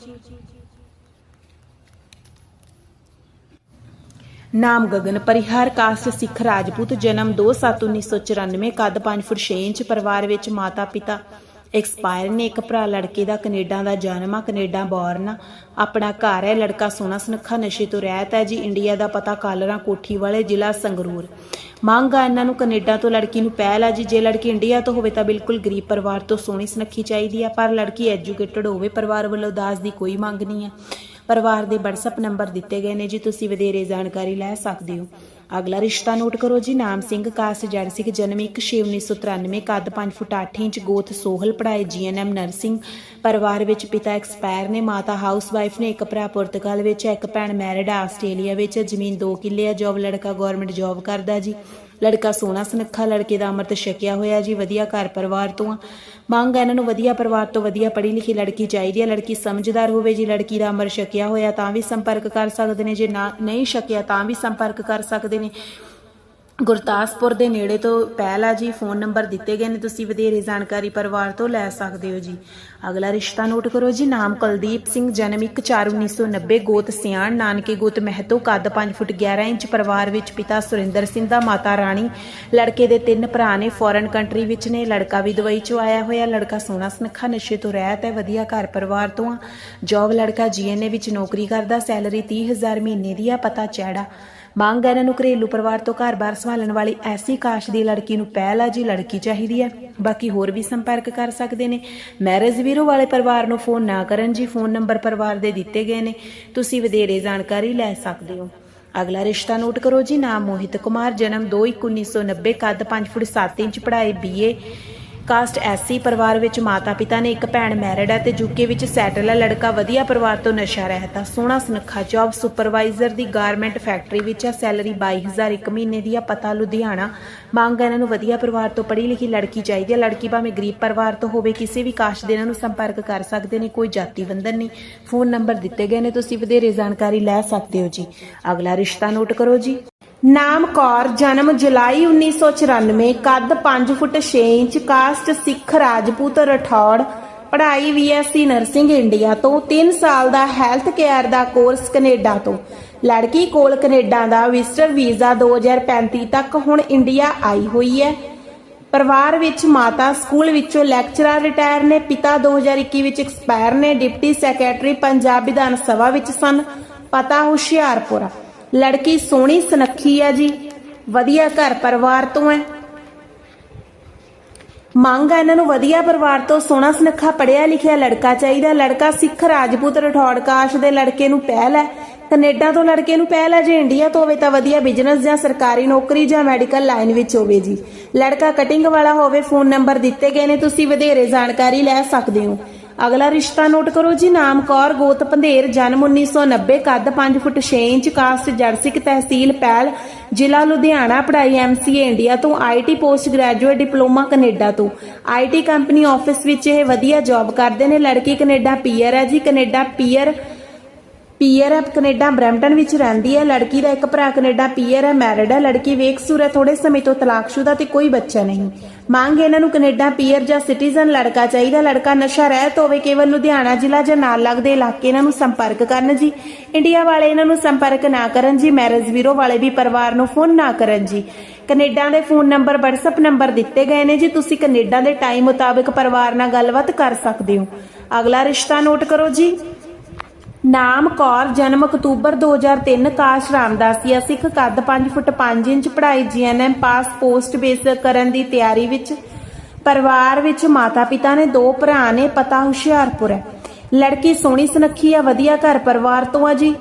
ਨਾਮ ਗਗਨ, ਪਰਿਹਾਰ ਕਾਸਟ, ਸਿੱਖ ਰਾਜਪੂਤ, ਜਨਮ 2/7/1994 ਕੱਦ 5 ਫੁੱਟ 6 ਇੰਚ, ਪਰਿਵਾਰ ਵਿੱਚ ਮਾਤਾ ਪਿਤਾ ਐਕਸਪਾਇਰ ਨੇ ਇੱਕ ਭਰਾ ਲੜਕੇ ਦਾ ਕੈਨੇਡਾ ਦਾ ਜਨਮ ਆ, ਕੈਨੇਡਾ ਬੌਰਨ ਆਪਣਾ ਘਰ ਹੈ, ਲੜਕਾ ਸੋਹਣਾ ਸੁਨੱਖਾ, ਨਸ਼ੇ ਤੋਂ ਰਹਿਤ ਹੈ ਜੀ। ਇੰਡੀਆ ਦਾ ਪਤਾ ਕਾਲਰਾ ਕੋਠੀ ਵਾਲੇ ਜ਼ਿਲ੍ਹਾ ਸੰਗਰੂਰ। ਮੰਗ ਆ ਇਹਨਾਂ ਨੂੰ ਕੈਨੇਡਾ ਤੋਂ ਲੜਕੀ ਨੂੰ ਪਹਿਲ ਆ ਜੀ। ਜੇ ਲੜਕੀ ਇੰਡੀਆ ਤੋਂ ਹੋਵੇ ਤਾਂ ਬਿਲਕੁਲ ਗਰੀਬ ਪਰਿਵਾਰ ਤੋਂ ਸੋਹਣੀ ਸੁਨੱਖੀ ਚਾਹੀਦੀ ਆ। ਪਰ ਲੜਕੀ ਐਜੂਕੇਟਡ ਹੋਵੇ, ਪਰਿਵਾਰ ਵੱਲੋਂ ਦਾਜ ਦੀ ਕੋਈ ਮੰਗ ਨਹੀਂ ਆ। ਪਰਿਵਾਰ ਦੇ WhatsApp ਨੰਬਰ ਦਿੱਤੇ ਗਏ ਨੇ ਜੀ। ਤੁਸੀਂ ਵਧੇਰੇ ਜਾਣਕਾਰੀ ਲੈ ਸਕਦੇ ਹੋ। ਅਗਲਾ ਰਿਸ਼ਤਾ ਨੋਟ ਕਰੋ ਜੀ, ਨਾਮ ਸਿੰਘ ਕਾਸ ਜੜ ਸਿੰਘ, ਜਨਮ 1/6/1993 ਕੱਦ 5 ਫੁੱਟ 8 ਇੰਚ, ਗੋਤ ਸੋਹਲ ਪੜਾਈ ਜੀਐਨਐਮ ਨਰਸਿੰਗ ਪਰਿਵਾਰ ਵਿੱਚ ਪਿਤਾ ਐਕਸਪਾਇਰ ਨੇ, ਮਾਤਾ ਹਾਊਸਵਾਈਫ ਨੇ, ਇੱਕ ਭਰਾ ਪੁਰਤਗਾਲ ਵਿੱਚ, ਇੱਕ ਭੈਣ ਮੈਰਿਡ ਆਸਟ੍ਰੇਲੀਆ ਵਿੱਚ, ਜ਼ਮੀਨ 2 ਕਿੱਲੇ ਆ, ਜੋਬ ਲੜਕਾ ਗਵਰਨਮੈਂਟ ਜੋਬ ਕਰਦਾ ਜੀ। ਲੜਕਾ ਸੋਹਣਾ ਸੁਨੱਖਾ ਲੜਕੇ ਦਾ ਅੰਮ੍ਰਿਤ ਛਕਿਆ ਹੋਇਆ ਜੀ, ਵਧੀਆ ਘਰ ਪਰਿਵਾਰ ਤੋਂ ਆ। ਮੰਗ ਹੈ ਇਹਨਾਂ ਨੂੰ ਵਧੀਆ ਪਰਿਵਾਰ ਤੋਂ ਵਧੀਆ ਪੜ੍ਹੀ ਲਿਖੀ ਲੜਕੀ ਚਾਹੀਦੀ ਹੈ ਲੜਕੀ ਸਮਝਦਾਰ ਹੋਵੇ ਜੀ, ਲੜਕੀ ਦਾ ਅੰਮ੍ਰਿਤ ਛਕਿਆ ਹੋਇਆ ਤਾਂ ਵੀ ਸੰਪਰਕ ਕਰ ਸਕਦੇ ਨੇ, ਜੇ ਨਾ ਨਹੀਂ ਛਕਿਆ ਤਾਂ ਵੀ ਸੰਪਰਕ ਕਰ ਸਕਦੇ ਨੇ। ਗੁਰਦਾਸਪੁਰ ਦੇ ਨੇੜੇ ਤੋਂ ਪਹਿਲ ਆ ਜੀ, ਫੋਨ ਨੰਬਰ ਦਿੱਤੇ ਗਏ ਨੇ, ਤੁਸੀਂ ਵਧੇਰੇ ਜਾਣਕਾਰੀ ਪਰਿਵਾਰ ਤੋਂ ਲੈ ਸਕਦੇ ਹੋ ਜੀ। ਅਗਲਾ ਰਿਸ਼ਤਾ ਨੋਟ ਕਰੋ ਜੀ, ਨਾਮ ਕੁਲਦੀਪ ਸਿੰਘ, ਜਨਮ 1/4/1990 ਗੋਤ ਸਿਆਣ, ਨਾਨਕੇ ਗੋਤ ਮਹਿਤੋ, ਕੱਦ 5 ਫੁੱਟ 11 ਇੰਚ, ਪਰਿਵਾਰ ਵਿੱਚ ਪਿਤਾ ਸੁਰਿੰਦਰ ਸਿੰਘ ਦਾ, ਮਾਤਾ ਰਾਣੀ। ਲੜਕੇ ਦੇ ਤਿੰਨ ਭਰਾ ਨੇ ਫੋਰਨ ਕੰਟਰੀ ਵਿੱਚ ਨੇ, ਲੜਕਾ ਵੀ ਦੁਬਈ ਚੋਂ ਆਇਆ ਹੋਇਆ, ਲੜਕਾ ਸੋਹਣਾ ਸੁਨੱਖਾ, ਨਸ਼ੇ ਤੋਂ ਰਹਿਤ ਹੈ, ਵਧੀਆ ਘਰ ਪਰਿਵਾਰ ਤੋਂ ਆ। ਜੌਬ ਲੜਕਾ ਜੀਐਨਏ ਵਿੱਚ ਨੌਕਰੀ ਕਰਦਾ, ਸੈਲਰੀ 30000 ਮਹੀਨੇ ਦੀ ਆ, ਪਤਾ ਚੈੜਾ। ਮੰਗ ਹੈ ਇਹਨਾਂ ਨੂੰ ਘਰੇਲੂ ਪਰਿਵਾਰ ਤੋਂ ਘਰ-ਬਾਰ ਸੰਭਾਲਣ ਵਾਲੀ ਐਸੀ ਕਾਸ਼ ਦੀ ਲੜਕੀ ਨੂੰ ਪਹਿਲ ਆ ਜੀ, ਲੜਕੀ ਚਾਹੀਦੀ ਹੈ। ਬਾਕੀ ਹੋਰ ਵੀ ਸੰਪਰਕ ਕਰ ਸਕਦੇ ਨੇ। ਮੈਰਿਜ ਵੀਰੋ ਵਾਲੇ ਪਰਿਵਾਰ ਨੂੰ ਫੋਨ ਨਾ ਕਰਨ ਜੀ, ਫੋਨ ਨੰਬਰ ਪਰਿਵਾਰ ਦੇ ਦਿੱਤੇ ਗਏ ਨੇ। ਤੁਸੀਂ ਵਧੇਰੇ ਜਾਣਕਾਰੀ ਲੈ ਸਕਦੇ ਹੋ। ਅਗਲਾ ਰਿਸ਼ਤਾ ਨੋਟ ਕਰੋ ਜੀ, ਨਾਮ ਮੋਹਿਤ ਕੁਮਾਰ, ਜਨਮ 2/1/1990 ਕੱਦ 5 ਫੁੱਟ 7 ਇੰਚ, ਪੜ੍ਹਾਈ ਬੀਏ ਕਾਸਟ ਐਸਸੀ ਪਰਿਵਾਰ ਵਿੱਚ ਮਾਤਾ ਪਿਤਾ ਨੇ ਇੱਕ ਭੈਣ ਮੈਰਿਡ ਹੈ ਤੇ ਯੂਕੇ ਵਿੱਚ ਸੈਟਲ ਹੈ। ਲੜਕਾ ਵਧੀਆ ਪਰਿਵਾਰ ਤੋਂ ਨਸ਼ਾ ਰਹਿਤਾ ਸੋਹਣਾ ਸੁਨੱਖਾ ਜੌਬ ਸੁਪਰਵਾਈਜ਼ਰ ਦੀ ਗਾਰਮੈਂਟ ਫੈਕਟਰੀ ਵਿੱਚ ਹੈ। ਸੈਲਰੀ 22000 ਇੱਕ ਮਹੀਨੇ ਦੀ ਆ। ਪਤਾ ਲੁਧਿਆਣਾ। ਮੰਗ ਹੈ ਇਹਨਾਂ ਨੂੰ ਵਧੀਆ ਪਰਿਵਾਰ ਤੋਂ ਪੜ੍ਹੀ ਲਿਖੀ ਲੜਕੀ ਚਾਹੀਦੀ ਹੈ। ਲੜਕੀ ਭਾਵੇਂ ਗਰੀਬ ਪਰਿਵਾਰ ਤੋਂ ਹੋਵੇ, ਕਿਸੇ ਵੀ ਕਾਸਟ ਦੇ ਇਹਨਾਂ ਨੂੰ ਸੰਪਰਕ ਕਰ ਸਕਦੇ ਨੇ, ਕੋਈ ਜਾਤੀ ਬੰਧਨ ਨਹੀਂ। ਫੋਨ ਨੰਬਰ ਦਿੱਤੇ ਗਏ ਨੇ। ਤੁਸੀਂ ਵਧੇਰੇ ਜਾਣਕਾਰੀ ਲੈ ਸਕਦੇ ਹੋ ਜੀ। ਅਗਲਾ ਰਿਸ਼ਤਾ ਨੋਟ ਕਰੋ ਜੀ। ਨਾਮ ਕੌਰ, ਜਨਮ ਜੁਲਾਈ 1994 ਕੱਦ 5 foot 6 inch, caste Sikh Rajput Rathore, ਪੜ੍ਹਾਈ ਬੀਐਸਸੀ ਨਰਸਿੰਗ ਇੰਡੀਆ ਤੋਂ 3 ਸਾਲ ਦਾ ਹੈਲਥ ਕੇਅਰ ਦਾ ਕੋਰਸ ਕੈਨੇਡਾ ਤੋਂ। ਲੜਕੀ ਕੋਲ ਕੈਨੇਡਾ ਦਾ ਵਿਜ਼ਟਰ ਵੀਜ਼ਾ 2035 ਤੱਕ ਹੁਣ ਇੰਡੀਆ ਆਈ ਹੋਈ ਹੈ। ਪਰਿਵਾਰ ਵਿੱਚ ਮਾਤਾ ਸਕੂਲ ਵਿੱਚੋਂ ਲੈਕਚਰਰ ਰਿਟਾਇਰ ਨੇ, ਪਿਤਾ 2021 ਵਿੱਚ ਐਕਸਪਾਇਰ ਨੇ, ਡਿਪਟੀ ਸੈਕਟਰੀ, ਪੰਜਾਬ ਵਿਧਾਨ ਸਭਾ ਵਿੱਚ ਸਨ, ਪਤਾ ਹੁਸ਼ਿਆਰਪੁਰਾ। ਲੜਕੀ ਸੋਹਣੀ ਸੁਨੱਖੀ ਆ ਜੀ, ਵਧੀਆ ਘਰ ਪਰਿਵਾਰ ਤੋਂ ਹੈ। ਮੰਗ ਹੈ ਇਹਨਾਂ ਨੂੰ ਵਧੀਆ ਪਰਿਵਾਰ ਤੋਂ ਸੋਹਣਾ ਸੁਨੱਖਾ ਪੜਿਆ ਲਿਖਿਆ ਲੜਕਾ ਚਾਹੀਦਾ। ਲੜਕਾ ਸਿੱਖ ਰਾਜਪੂਤ ਰਠੌੜ ਕਾਸ਼ ਦੇ ਲੜਕੇ ਨੂੰ ਪਹਿਲ ਹੈ। ਕੈਨੇਡਾ ਤੋਂ ਲੜਕੇ ਨੂੰ ਪਹਿਲ ਹੈ ਜੇ ਇੰਡੀਆ ਤੋਂ ਹੋਵੇ ਤਾਂ ਵਧੀਆ ਬਿਜ਼ਨਸ ਜਾਂ ਸਰਕਾਰੀ ਨੌਕਰੀ ਜਾਂ ਮੈਡੀਕਲ ਲਾਈਨ ਵਿੱਚ ਹੋਵੇ ਜੀ। ਲੜਕਾ ਕਟਿੰਗ ਵਾਲਾ ਹੋਵੇ, ਫੋਨ ਨੰਬਰ ਦਿੱਤੇ ਗਏ ਨੇ, ਤੁਸੀਂ ਵਧੇਰੇ ਜਾਣਕਾਰੀ ਲੈ ਸਕਦੇ ਹੋ। ਅਗਲਾ ਰਿਸ਼ਤਾ ਨੋਟ ਕਰੋ ਜੀ, ਨਾਮ ਕੌਰ, ਗੋਤ ਪੰਧੇਰ, ਜਨਮ 1990 ਕੱਦ 5 ਫੁੱਟ 6 ਇੰਚ, ਕਾਸਟ ਜਰਸਿਕ ਤਹਿਸੀਲ ਪੈਲ, ਜ਼ਿਲ੍ਹਾ ਲੁਧਿਆਣਾ, ਪੜ੍ਹਾਈ ਐਮਸੀਏ ਇੰਡੀਆ ਤੋਂ IT post graduate diploma Canada ਤੋਂ। ਆਈਟੀ ਕੰਪਨੀ ਆਫਿਸ ਵਿੱਚ ਇਹ ਵਧੀਆ ਜੌਬ ਕਰਦੇ ਨੇ, ਲੜਕੀ ਕੈਨੇਡਾ ਪੀਅਰ ਹੈ ਜੀ, ਕੈਨੇਡਾ ਪੀਅਰ ਪੀਅਰ ਹੈ, ਕੈਨੇਡਾ ਬਰੈਂਪਟਨ ਵਿੱਚ ਰਹਿੰਦੀ ਹੈ, ਲੜਕੀ ਦਾ ਇੱਕ ਭਰਾ ਕੈਨੇਡਾ ਪੀਅਰ ਹੈ, ਮੈਰਿਡ ਹੈ, ਲੜਕੀ ਵੇਖਸੂਰ ਹੈ ਥੋੜੇ ਸਮੇਂ ਤੋਂ ਤਲਾਕਸ਼ੁਦਾ ਤੇ ਕੋਈ ਬੱਚਾ ਨਹੀਂ। ਮੰਗ ਇਹਨਾਂ ਨੂੰ ਕੈਨੇਡਾ ਪੀਅਰ ਜਾਂ ਸਿਟੀਜ਼ਨ ਲੜਕਾ ਚਾਹੀਦਾ, ਲੜਕਾ ਨਸ਼ਾ ਰਹਿਤ ਹੋਵੇ, ਕੇਵਲ ਲੁਧਿਆਣਾ ਜ਼ਿਲ੍ਹਾ ਜਾਂ ਨਾਲ ਲੱਗਦੇ ਇਲਾਕੇ ਇਹਨਾਂ ਨੂੰ ਸੰਪਰਕ ਕਰਨ ਜੀ। ਇੰਡੀਆ ਵਾਲੇ ਇਹਨਾਂ ਨੂੰ ਸੰਪਰਕ ਨਾ ਕਰਨ ਜੀ, ਮੈਰਿਜ ਵੀਰੋ ਵਾਲੇ ਵੀ ਪਰਿਵਾਰ ਨੂੰ ਫੋਨ ਨਾ ਕਰਨ ਜੀ। ਕੈਨੇਡਾ ਦੇ ਫੋਨ ਨੰਬਰ, WhatsApp ਨੰਬਰ ਦਿੱਤੇ ਗਏ ਨੇ ਜੀ, ਤੁਸੀਂ ਕੈਨੇਡਾ ਦੇ ਟਾਈਮ ਮੁਤਾਬਕ ਪਰਿਵਾਰ ਨਾਲ ਗੱਲਬਾਤ ਕਰ ਸਕਦੇ ਹੋ। ਅਗਲਾ ਰਿਸ਼ਤਾ ਨੋਟ ਕਰੋ ਜੀ। ਨਾਮ ਕੌਰ, ਜਨਮ ਅਕਤੂਬਰ 2003 ਕਾਸ਼ ਰਾਮਦਾਸੀਆ ਸਿੱਖ ਕੱਦ 5 ਫੁੱਟ 5 ਇੰਚ ਪੜ੍ਹਾਈ ਜੀਐਨਐਮ ਪਾਸ ਪੋਸਟ ਬੇਸ ਕਰਨ ਦੀ ਤਿਆਰੀ ਵਿੱਚ ਪਰਿਵਾਰ ਵਿੱਚ ਮਾਤਾ-ਪਿਤਾ ਨੇ ਦੋ ਭਰਾ ਨੇ, ਪਤਾ ਹੁਸ਼ਿਆਰਪੁਰ ਹੈ। ਲੜਕੀ ਸੋਹਣੀ ਸੁਨੱਖੀ ਆ, ਵਧੀਆ ਘਰ ਪਰਿਵਾਰ ਤੋਂ ਆ ਜੀ।